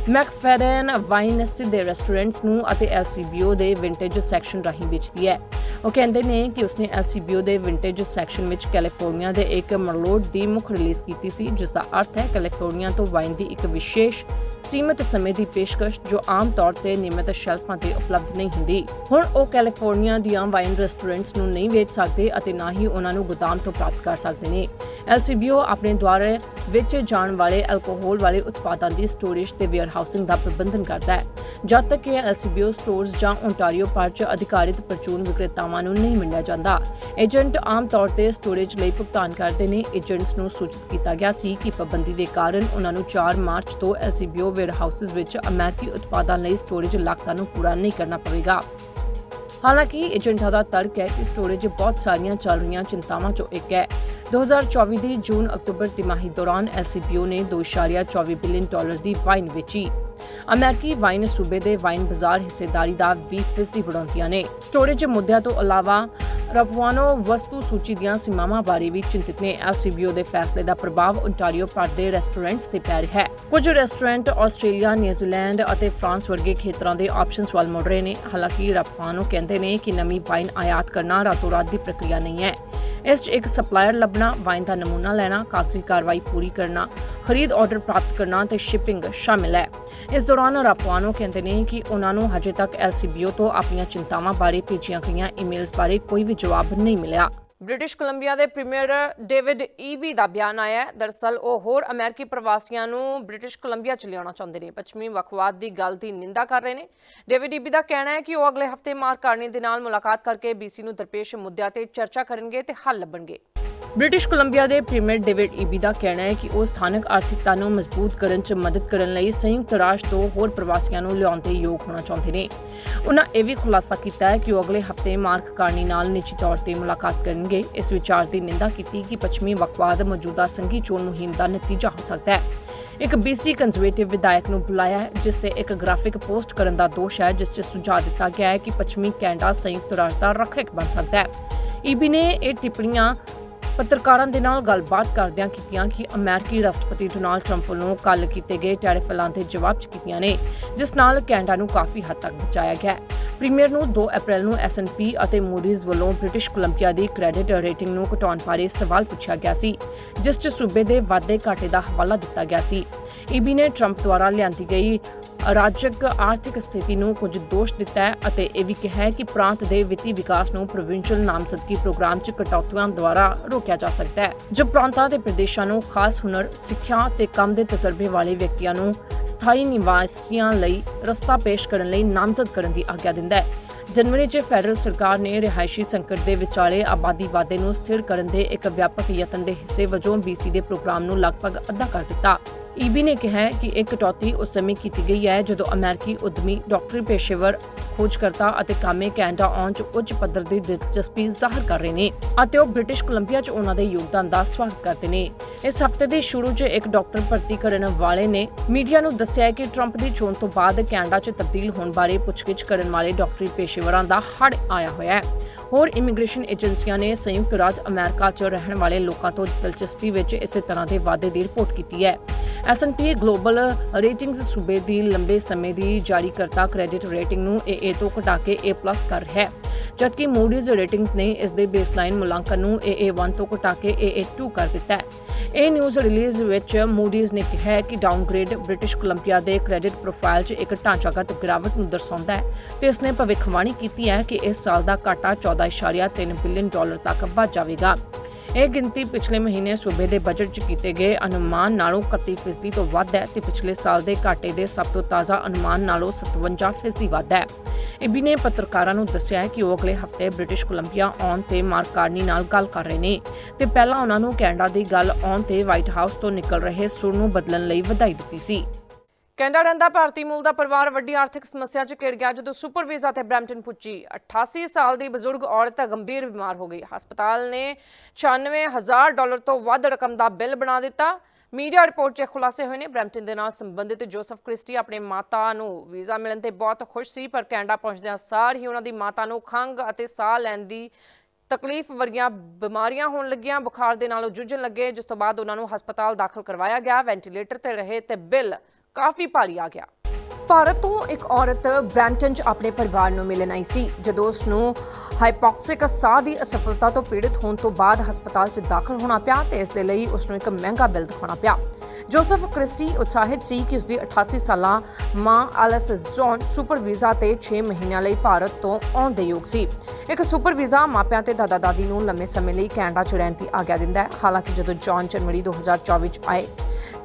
ਮੈਕਫੈਰਨ ਵਾਈਨ ਸਿੱਧੇ ਰੈਸਟੋਰੈਂਟਸ ਨੂੰ ਅਤੇ ਐਲਸੀਬੀਓ ਦੇ ਵਿੰਟੇਜ ਸੈਕਸ਼ਨ ਰਾਹੀਂ ਵੇਚਦੀ ਹੈ। ਉਹ ਕਹਿੰਦੇ ਨੇ ਕਿ ਉਸਨੇ ਐਲਸੀਬੀਓ ਦੇ ਵਿੰਟੇਜ ਸੈਕਸ਼ਨ ਵਿੱਚ ਕੈਲੀਫੋਰਨੀਆ ਦੇ ਇੱਕ ਮਰਲੋਟ ਦੀ ਮੁੱਖ ਰਿਲੀਜ਼ ਕੀਤੀ ਸੀ ਜਿਸ ਦਾ ਅਰਥ ਹੈ ਕੈਲੀਫੋਰਨੀਆ ਤੋਂ ਵਾਈਨ ਦੀ ਇੱਕ ਵਿਸ਼ੇਸ਼ ਸੀਮਤ ਸਮੇਂ ਦੀ ਪੇਸ਼ਕਸ਼ ਜੋ ਆਮ ਤੌਰ ਤੇ ਨਿਯਮਿਤ ਸ਼ੈਲਫਾਂ ਤੇ ਉਪਲਬਧ ਨਹੀਂ ਹੁੰਦੀ। ਹੁਣ ਉਹ ਕੈਲੀਫੋਰਨੀਆ ਦੀਆਂ ਵਾਈਨ ਰੈਸਟੋਰੈਂਟਸ ਨੂੰ ਨਹੀਂ ਵੇਚ ਸਕਦੇ ਅਤੇ ਨਾ ਹੀ ਉਹਨਾਂ ਨੂੰ ਗੋਦਾਮ ਤੋਂ ਪ੍ਰਾਪਤ ਕਰ ਸਕਦੇ ਨੇ। ਐਲਸੀਬੀਓ ਆਪਣੇ ਦੁਆਰਾ ਵੇਚੇ ਜਾਣ ਵਾਲੇ ਅਲਕੋਹਲ ਵਾਲੇ ਉਤਪਾਦਾਂ ਦੀ ਸਟੋਰੇਜ ਤੇ ਵੇਅਰ ਹਾਊਸਿੰਗ ਦਾ ਪ੍ਰਬੰਧਨ ਕਰਦਾ ਹੈ। ਜਦ ਤੱਕ ਕਿ ਐਲਸੀਬੀਓ ਸਟੋਰਸ ਜਾਂ ਓਨਟਾਰੀਓ ਭਰ ਅਧਿਕਾਰਿਤ ਪ੍ਰਚੂਨ ਵਿਕਰੇਤਾਵਾਂ ਨੂੰ ਨਹੀਂ ਮਿਲਿਆ ਜਾਂਦਾ, ਏਜੰਟ ਆਮ ਤੌਰ ਤੇ ਸਟੋਰੇਜ ਲਈ ਭੁਗਤਾਨ ਕਰਦੇ ਨੇ। ਏਜੰਟਸ ਨੂੰ ਸੂਚਿਤ ਕੀਤਾ ਗਿਆ ਸੀ ਕਿ ਪਾਬੰਦੀ ਦੇ ਕਾਰਨ ਉਹਨਾਂ ਨੂੰ 4 ਮਾਰਚ ਤੋਂ ਐਲਸੀਬੀਓ ਵੇਅਰ ਵਿੱਚ ਅਮਰੀਕੀ ਉਤਪਾਦਾਂ ਲਈ ਸਟੋਰੇਜ ਲਾਗਤਾਂ ਨੂੰ ਪੂਰਾ ਨਹੀਂ ਕਰਨਾ ਪਵੇਗਾ। ਹਾਲਾਂਕਿ ਏਜੰਟਾਂ ਦਾ ਤਰਕ ਹੈ ਕਿ ਸਟੋਰੇਜ ਬਹੁਤ ਸਾਰੀਆਂ ਚੱਲ ਰਹੀਆਂ ਚਿੰਤਾਵਾਂ ਚੋਂ ਇੱਕ ਹੈ। 2024 ਦੀ ਜੂਨ ਅਕਤੂਬਰ ਤਿਮਾਹੀ ਦੌਰਾਨ ਐਲਸੀਪੀਓ ਨੇ 2.24 ਬਿਲੀਅਨ ਡਾਲਰ ਦੀ ਵਾਈਨ ਵੇਚੀ। ਅਮਰੀਕੀ ਵਾਈਨ ਸੂਬੇ ਦੇ ਵਾਈਨ ਬਾਜ਼ਾਰ ਹਿੱਸੇਦਾਰੀ ਦਾ 20% ਵਧਾਉਂਦੀਆਂ ਨੇ ਸਟੋਰੇਜ ਮੁੱਦਿਆਂ ਤੋਂ ਇਲਾਵਾ ਰਪਵਾਨੋ ਵਸਤੂ ਸੂਚੀ ਦੀਆਂ ਸੀਮਾਵਾਂ ਬਾਰੇ ਵੀ ਚਿੰਤਿਤ ਨੇ। ਐਲਸੀਬੀਓ ਦੇ ਫੈਸਲੇ ਦਾ ਪ੍ਰਭਾਵ ਓਨਟਾਰੀਓ ਭਰ ਦੇ ਰੈਸਟੋਰੈਂਟਸ ਤੇ ਪੈ ਰਿਹਾ ਹੈ। ਕੁਝ ਰੈਸਟੋਰੈਂਟ ਆਸਟ੍ਰੇਲੀਆ, ਨਿਊਜ਼ੀਲੈਂਡ ਅਤੇ ਫਰਾਂਸ ਵਰਗੇ ਖੇਤਰਾਂ ਦੇ ਆਪਸ਼ਨਸ ਵੱਲ ਮੁੜ ਰਹੇ ਨੇ। ਹਾਲਾਂਕਿ ਰਪਵਾਨੋ ਕਹਿੰਦੇ ਨੇ ਕਿ ਨਵੀਂ ਵਾਈਨ ਆਯਾਤ ਕਰਨਾ ਰਾਤੋ ਰਾਤ ਦੀ ਪ੍ਰਕਿਰਿਆ ਨਹੀਂ ਹੈ। ਇਸ 'ਚ ਇੱਕ ਸਪਲਾਇਰ ਲੱਭਣਾ, ਵਾਈਨ ਦਾ ਨਮੂਨਾ ਲੈਣਾ, ਕਾਗਜ਼ੀ ਕਾਰਵਾਈ ਪੂਰੀ ਕਰਨਾ, ਖਰੀਦ ਆਰਡਰ ਪ੍ਰਾਪਤ ਕਰਨਾ ਤੇ ਸ਼ਿਪਿੰਗ ਸ਼ਾਮਿਲ ਹੈ। ਇਸ ਦੌਰਾਨ ਰਾਪਵਾਨੋ ਕਹਿੰਦੇ ਨੇ ਕਿ ਉਹਨਾਂ ਨੂੰ ਹਜੇ ਤੱਕ ਐਲਸੀਬੀਓ ਤੋਂ ਆਪਣੀਆਂ ਚਿੰਤਾਵਾਂ ਬਾਰੇ ਭੇਜੀਆਂ ਗਈਆਂ ਈਮੇਲਸ ਬਾਰੇ ਕੋਈ ਵੀ ਜਵਾਬ ਨਹੀਂ ਮਿਲਿਆ। ਬ੍ਰਿਟਿਸ਼ ਕੋਲੰਬੀਆ ਦੇ ਪ੍ਰੀਮੀਅਰ ਡੇਵਿਡ ਈਬੀ ਦਾ ਬਿਆਨ ਆਇਆ ਹੈ। ਦਰਸਲ ਉਹ ਹੋਰ ਅਮਰੀਕੀ ਪ੍ਰਵਾਸੀਆਂ ਨੂੰ ਬ੍ਰਿਟਿਸ਼ ਕੋਲੰਬੀਆ ਚ ਲਿਆਉਣਾ ਚਾਹੁੰਦੇ ਨੇ। ਪੱਛਮੀ ਵੱਖਵਾਦ ਦੀ ਗੱਲ ਦੀ ਨਿੰਦਾ ਕਰ ਰਹੇ ਨੇ। ਡੇਵਿਡ ਈਬੀ ਦਾ ਕਹਿਣਾ ਹੈ ਕਿ ਉਹ ਅਗਲੇ ਹਫ਼ਤੇ ਮਾਰਕ ਕਾਰਨੀ ਦੇ ਨਾਲ ਮੁਲਾਕਾਤ ਕਰਕੇ ਬੀਸੀ ਨੂੰ ਦਰਪੇਸ਼ ਮੁੱਦਿਆਂ ਤੇ ਚਰਚਾ ਕਰਨਗੇ ਤੇ ਹੱਲ ਲੱਭਣਗੇ। ਬ੍ਰਿਟਿਸ਼ ਕੋਲੰਬੀਆ ਦੇ ਪ੍ਰੀਮੀਅਰ ਡੇਵਿਡ ਈਬੀ ਦਾ ਕਹਿਣਾ ਹੈ ਕਿ ਉਹ ਸਥਾਨਕ ਆਰਥਿਕਤਾ ਨੂੰ ਮਜ਼ਬੂਤ ਕਰਨ 'ਚ ਮਦਦ ਕਰਨ ਲਈ ਸੰਯੁਕਤ ਰਾਸ਼ਟਰ ਤੋਂ ਹੋਰ ਪ੍ਰਵਾਸੀਆਂ ਨੂੰ ਲਿਆਉਣ ਤੇ ਯੋਗ ਹੋਣਾ ਚਾਹੁੰਦੇ ਨੇ। ਉਹਨਾਂ ਇਹ ਵੀ ਖੁਲਾਸਾ ਕੀਤਾ ਹੈ ਕਿ ਉਹ ਅਗਲੇ ਹਫ਼ਤੇ ਮਾਰਕ ਕਾਰਨੀ ਨਾਲ ਨਿੱਜੀ ਤੌਰ ਤੇ ਮੁਲਾਕਾਤ ਕਰਨਗੇ। ਇਸ ਵਿਚਾਰ ਦੀ ਨਿੰਦਾ ਕੀਤੀ ਕਿ ਪੱਛਮੀ ਵਕਵਾਦ ਮੌਜੂਦਾ ਸੰਘੀ ਚੋਣ ਮੁਹਿੰਮ ਦਾ ਨਤੀਜਾ ਹੋ ਸਕਦਾ ਹੈ। ਇੱਕ ਬੀਸੀ ਕੰਜ਼ਰਵੇਟਿਵ ਵਿਧਾਇਕ ਨੂੰ ਬੁਲਾਇਆ ਹੈ, ਜਿਸ ਤੇ ਇੱਕ ਗ੍ਰਾਫਿਕ ਪੋਸਟ ਕਰਨ ਦਾ ਦੋਸ਼ ਹੈ, ਜਿਸ 'ਚ ਸੁਝਾਅ ਦਿੱਤਾ ਗਿਆ ਹੈ ਕਿ ਪੱਛਮੀ ਕੈਨੇਡਾ ਸੰਯੁਕਤ ਰਾਸ਼ਟਰ ਦਾ ਰੱਖਿਅਕ ਬਣ ਸਕਦਾ ਹੈ। ਈਬੀ ਨੇ ਇਹ ਟਿੱਪਣੀਆਂ ਪੱਤਰਕਾਰਾਂ ਦੇ ਨਾਲ ਗੱਲਬਾਤ ਕਰਦਿਆਂ ਕੀਤੀਆਂ ਕਿ ਅਮਰੀਕੀ ਰਾਸ਼ਟਰਪਤੀ ਡੋਨਾਲਡ ਟਰੰਪ ਵੱਲੋਂ ਕੱਲ ਕੀਤੇ ਗਏ ਟੈਰਿਫ ਐਲਾਨ ਦੇ ਜਵਾਬ 'ਚ ਕੀਤੀਆਂ ਨੇ, ਜਿਸ ਨਾਲ ਕੈਨੇਡਾ ਨੂੰ ਕਾਫੀ ਹੱਦ ਤੱਕ ਬਚਾਇਆ ਗਿਆ ਹੈ। ਪ੍ਰੀਮੀਅਰ ਨੂੰ 2 ਅਪ੍ਰੈਲ ਨੂੰ ਐਸਐਨਪੀ ਅਤੇ ਮੂਡੀਜ਼ ਵੱਲੋਂ ਬ੍ਰਿਟਿਸ਼ ਕੋਲੰਬੀਆ ਦੀ ਕ੍ਰੈਡਿਟ ਰੇਟਿੰਗ ਨੂੰ ਘਟਾਉਣ ਬਾਰੇ ਸਵਾਲ ਪੁੱਛਿਆ ਗਿਆ ਸੀ, ਜਿਸ 'ਚ ਸੂਬੇ ਦੇ ਵਾਧੇ ਘਾਟੇ ਦਾ ਹਵਾਲਾ ਦਿੱਤਾ ਗਿਆ ਸੀ। ਈਬੀ ਨੇ ਟਰੰਪ ਦੁਆਰਾ ਲਿਆਂਦੀ ਗਈ ਰਾਜਕ ਆਰਥਿਕ ਸਥਿਤੀ ਨੂੰ ਕੁਝ ਦੋਸ਼ ਦਿੱਤਾ ਹੈ ਅਤੇ ਇਹ ਵੀ ਕਿਹਾ ਹੈ ਕਿ ਪ੍ਰਾਂਤ ਦੇ ਵਿੱਤੀ ਵਿਕਾਸ ਨੂੰ ਪ੍ਰੋਵਿੰਸ਼ੀਅਲ ਨਾਮਜ਼ਦਗੀ ਪ੍ਰੋਗਰਾਮ 'ਚ ਕਟੌਤੀਆਂ ਦੁਆਰਾ ਰੋਕਿਆ ਜਾ ਸਕਦਾ ਹੈ, ਜੋ ਪ੍ਰਾਂਤਾਂ ਤੇ ਪ੍ਰਦੇਸ਼ਾਂ ਨੂੰ ਖਾਸ ਹੁਨਰ, ਸਿੱਖਿਆ ਤੇ ਕੰਮ ਦੇ ਤਜਰਬੇ ਵਾਲੇ ਵਿਅਕਤੀਆਂ ਨੂੰ ਸਥਾਈ ਨਿਵਾਸੀਆਂ ਲਈ ਰਸਤਾ ਪੇਸ਼ ਕਰਨ ਲਈ ਨਾਮਜ਼ਦ ਕਰਨ ਦੀ ਆਗਿਆ ਦਿੰਦਾ ਹੈ। ਜਨਵਰੀ 'ਚ ਫੈਡਰਲ ਸਰਕਾਰ ਨੇ ਰਿਹਾਇਸ਼ੀ ਸੰਕਟ ਦੇ ਵਿਚਾਲੇ ਆਬਾਦੀ ਵਾਧੇ ਨੂੰ ਸਥਿਰ ਕਰਨ ਦੇ ਇੱਕ ਵਿਆਪਕ ਯਤਨ ਦੇ ਹਿੱਸੇ ਵਜੋਂ ਬੀਸੀ ਦੇ ਪ੍ਰੋਗਰਾਮ ਨੂੰ ਲਗਭਗ ਅੱਧਾ ਕਰ ਦਿੱਤਾ। ਈਬੀ ਨੇ ਕਿਹਾ ਕਿ ਇਹ ਕਟੌਤੀ ਉਸ ਸਮੇਂ ਕੀਤੀ ਗਈ ਹੈ ਜਦੋਂ ਅਮਰੀਕੀ ਉਦਮੀ ਡਾਕਟਰੀ ਪੇਸ਼ੇਵਰ, ਖੋਜਕਰਤਾ ਅਤੇ ਕਾਮੇ ਕੈਨੇਡਾ ਆਉਣ 'ਚ ਉੱਚ ਪੱਧਰ ਦੀ ਦਿਲਚਸਪੀ ਜ਼ਾਹਰ ਕਰ ਰਹੇ ਨੇ ਅਤੇ ਉਹ ਬ੍ਰਿਟਿਸ਼ ਕੋਲੰਬੀਆ 'ਚ ਉਹਨਾਂ ਦੇ ਯੋਗਦਾਨ ਦਾ ਸਵਾਗਤ ਕਰਦੇ ਨੇ। ਇਸ ਹਫ਼ਤੇ ਦੇ ਸ਼ੁਰੂ 'ਚ ਇੱਕ ਡਾਕਟਰ ਭਰਤੀ ਕਰਨ ਵਾਲੇ ਨੇ ਮੀਡੀਆ ਨੂੰ ਦੱਸਿਆ ਕਿ ਟਰੰਪ ਦੀ ਚੋਣ ਤੋਂ ਬਾਅਦ ਕੈਨੇਡਾ 'ਚ ਤਬਦੀਲ ਹੋਣ ਬਾਰੇ ਪੁੱਛਗਿੱਛ ਕਰਨ ਵਾਲੇ ਡਾਕਟਰੀ ਪੇਸ਼ੇਵਰਾਂ ਦਾ ਹੜ ਆਇਆ ਹੋਇਆ ਹੈ। ਹੋਰ ਇਮੀਗ੍ਰੇਸ਼ਨ ਏਜੰਸੀਆਂ ਨੇ ਸੰਯੁਕਤ ਰਾਜ ਅਮਰੀਕਾ 'ਚ ਰਹਿਣ ਵਾਲੇ ਲੋਕਾਂ ਤੋਂ ਦਿਲਚਸਪੀ ਵਿੱਚ ਇਸੇ ਤਰ੍ਹਾਂ ਦੇ ਵਾਅਦੇ ਦੀ ਰਿਪੋਰਟ ਕੀਤੀ ਹੈ। S&P ਗਲੋਬਲ ਰੇਟਿੰਗਸ ਸੂਬੇ ਦੀ ਲੰਬੇ ਸਮੇਂ ਦੀ ਜਾਰੀ ਕਰਤਾ ਕ੍ਰੈਡਿਟ ਰੇਟਿੰਗ ਨੂੰ AA ਤੋਂ ਘਟਾ ਕੇ A+ ਕਰ ਰਿਹਾ ਹੈ। ਜਦਕਿ ਮੂਡੀਜ਼ ਰੇਟਿੰਗਸ ਨੇ ਇਸ ਦੇ ਬੇਸਲਾਈਨ ਮੁਲਾਂਕਣ ਨੂੰ AA1 ਤੋਂ ਘਟਾ ਕੇ AA2 ਕਰ ਦਿੱਤਾ ਹੈ। ਇਹ ਨਿਊਜ਼ ਰਿਲੀਜ਼ ਵਿੱਚ ਮੂਡੀਜ਼ ਨੇ ਕਿਹਾ ਹੈ ਕਿ ਡਾਊਨਗ੍ਰੇਡ ਬ੍ਰਿਟਿਸ਼ ਕੋਲੰਬੀਆ ਦੇ ਕ੍ਰੈਡਿਟ ਪ੍ਰੋਫਾਈਲ 'ਚ ਇੱਕ ਢਾਂਚਾਗਤ ਗਿਰਾਵਟ ਨੂੰ ਦਰਸਾਉਂਦਾ ਹੈ ਤੇ ਇਸ ਨੇ ਭਵਿੱਖਬਾਣੀ ਕੀਤੀ ਹੈ ਕਿ ਇਸ ਸਾਲ ਦਾ ਘਾਟਾ 14.3 ਬਿਲੀਅਨ ਡਾਲਰ ਤੱਕ ਵੱਧ ਜਾਵੇਗਾ। ਇਹ ਗਿਣਤੀ ਪਿਛਲੇ ਮਹੀਨੇ ਸੂਬੇ ਦੇ ਬਜਟ 'ਚ ਕੀਤੇ ਗਏ ਅਨੁਮਾਨ ਨਾਲੋਂ 31% ਤੋਂ ਵੱਧ ਹੈ ਤੇ ਪਿਛਲੇ ਸਾਲ ਦੇ ਘਾਟੇ ਦੇ ਸਭ ਤੋਂ ਤਾਜ਼ਾ ਅਨੁਮਾਨ ਨਾਲੋਂ 57% ਵੱਧ ਹੈ। ਇਬੀ ਨੇ ਪੱਤਰਕਾਰਾਂ ਨੂੰ ਦੱਸਿਆ ਹੈ ਕਿ ਉਹ ਅਗਲੇ ਹਫ਼ਤੇ ਬ੍ਰਿਟਿਸ਼ ਕੋਲੰਬੀਆ ਆਉਣ ਤੇ ਮਾਰਕ ਕਾਰਨੀ ਨਾਲ ਗੱਲ ਕਰ ਰਹੇ ਨੇ ਤੇ ਪਹਿਲਾਂ ਉਹਨਾਂ ਨੂੰ ਕੈਨੇਡਾ ਦੀ ਗੱਲ ਆਉਣ ਤੇ ਵਾਈਟ ਹਾਊਸ ਤੋਂ ਨਿਕਲ ਰਹੇ ਸੁਰ ਨੂੰ ਬਦਲਣ ਲਈ ਵਧਾਈ ਦਿੱਤੀ ਸੀ। ਕੈਨੇਡਾ ਰਹਿੰਦਾ ਭਾਰਤੀ ਮੂਲ ਦਾ ਪਰਿਵਾਰ ਵੱਡੀ ਆਰਥਿਕ ਸਮੱਸਿਆ 'ਚ ਘਿਰ ਗਿਆ ਜਦੋਂ ਸੁਪਰ ਵੀਜ਼ਾ ਤੇ ਬ੍ਰੈਂਪਟਨ ਪੁੱਜੀ। 88 ਸਾਲ ਦੀ ਬਜ਼ੁਰਗ ਔਰਤ ਗੰਭੀਰ ਬਿਮਾਰ ਹੋ ਗਈ। ਹਸਪਤਾਲ ਨੇ 96000 ਡਾਲਰ ਤੋਂ ਵੱਧ ਰਕਮ ਦਾ ਬਿੱਲ ਬਣਾ ਦਿੱਤਾ। ਮੀਡੀਆ ਰਿਪੋਰਟ 'ਚ ਖੁਲਾਸੇ ਹੋਏ ਨੇ। ਬ੍ਰੈਂਪਟਨ ਦੇ ਨਾਲ ਸੰਬੰਧਿਤ ਜੋਸਫ ਕ੍ਰਿਸਟੀ ਆਪਣੇ ਮਾਤਾ ਨੂੰ ਵੀਜ਼ਾ ਮਿਲਣ ਤੇ ਬਹੁਤ ਖੁਸ਼ ਸੀ, ਪਰ ਕੈਨੇਡਾ ਪਹੁੰਚਦਿਆਂ ਸਾਰ ਹੀ ਉਹਨਾਂ ਦੀ ਮਾਤਾ ਨੂੰ ਖੰਘ ਅਤੇ ਸਾਹ ਲੈਣ ਦੀ ਤਕਲੀਫ ਵਰਗੀਆਂ ਬਿਮਾਰੀਆਂ ਹੋਣ ਲੱਗੀਆਂ। ਬੁਖਾਰ ਦੇ ਨਾਲ ਉਹ ਜੂਝਣ ਲੱਗੇ, ਜਿਸ ਤੋਂ ਬਾਅਦ ਉਹਨਾਂ ਨੂੰ ਹਸਪਤਾਲ ਦਾਖਲ ਕਰਵਾਇਆ ਗਿਆ। ਵੈਂਟੀਲੇਟਰ ਤੇ ਰਹੇ ਤੇ ਬਿੱਲ ਕਾਫੀ ਭਾਰੀ ਆ ਗਿਆ। ਭਾਰਤ ਤੋਂ ਇੱਕ ਔਰਤ ਬ੍ਰੈਂਟਨ 'ਚ ਆਪਣੇ ਪਰਿਵਾਰ ਨੂੰ ਮਿਲਣ ਆਈ ਸੀ, ਜਦੋਂ ਉਸ ਨੂੰ ਹਾਈਪੋਕਸਿਕ ਸਾਹ ਦੀ ਅਸਫਲਤਾ ਤੋਂ ਪੀੜਿਤ ਹੋਣ ਤੋਂ ਬਾਅਦ ਹਸਪਤਾਲ 'ਚ ਦਾਖਲ ਹੋਣਾ ਪਿਆ ਤੇ ਇਸ ਦੇ ਲਈ ਉਸ ਨੂੰ ਇੱਕ ਮਹਿੰਗਾ ਬਿੱਲ ਦਿਖਾਉਣਾ ਪਿਆ। ਜੋਸਫ ਕ੍ਰਿਸਟੀ ਉਤਸ਼ਾਹਿਤ ਸੀ ਕਿ ਉਸਦੀ 88 ਸਾਲਾ ਮਾਂ ਐਲਿਸ ਜ਼ੌਨ ਸੁਪਰ ਵੀਜ਼ਾ ਤੇ 6 ਮਹੀਨਿਆਂ ਲਈ ਭਾਰਤ ਤੋਂ ਆਉਣ ਦੇ ਯੋਗ ਸੀ। ਇੱਕ ਸੁਪਰ ਵੀਜ਼ਾ ਮਾਪਿਆਂ ਤੇ ਦਾਦਾ ਦਾਦੀ ਨੂੰ ਲੰਮੇ ਸਮੇਂ ਲਈ ਕੈਨੇਡਾ 'ਚ ਰਹਿਣ ਦੀ ਆਗਿਆ ਦਿੰਦਾ ਹੈ। ਹਾਲਾਂਕਿ ਜਦੋਂ ਜੌਨ ਜਨਵਰੀ 2024 'ਚ ਆਏ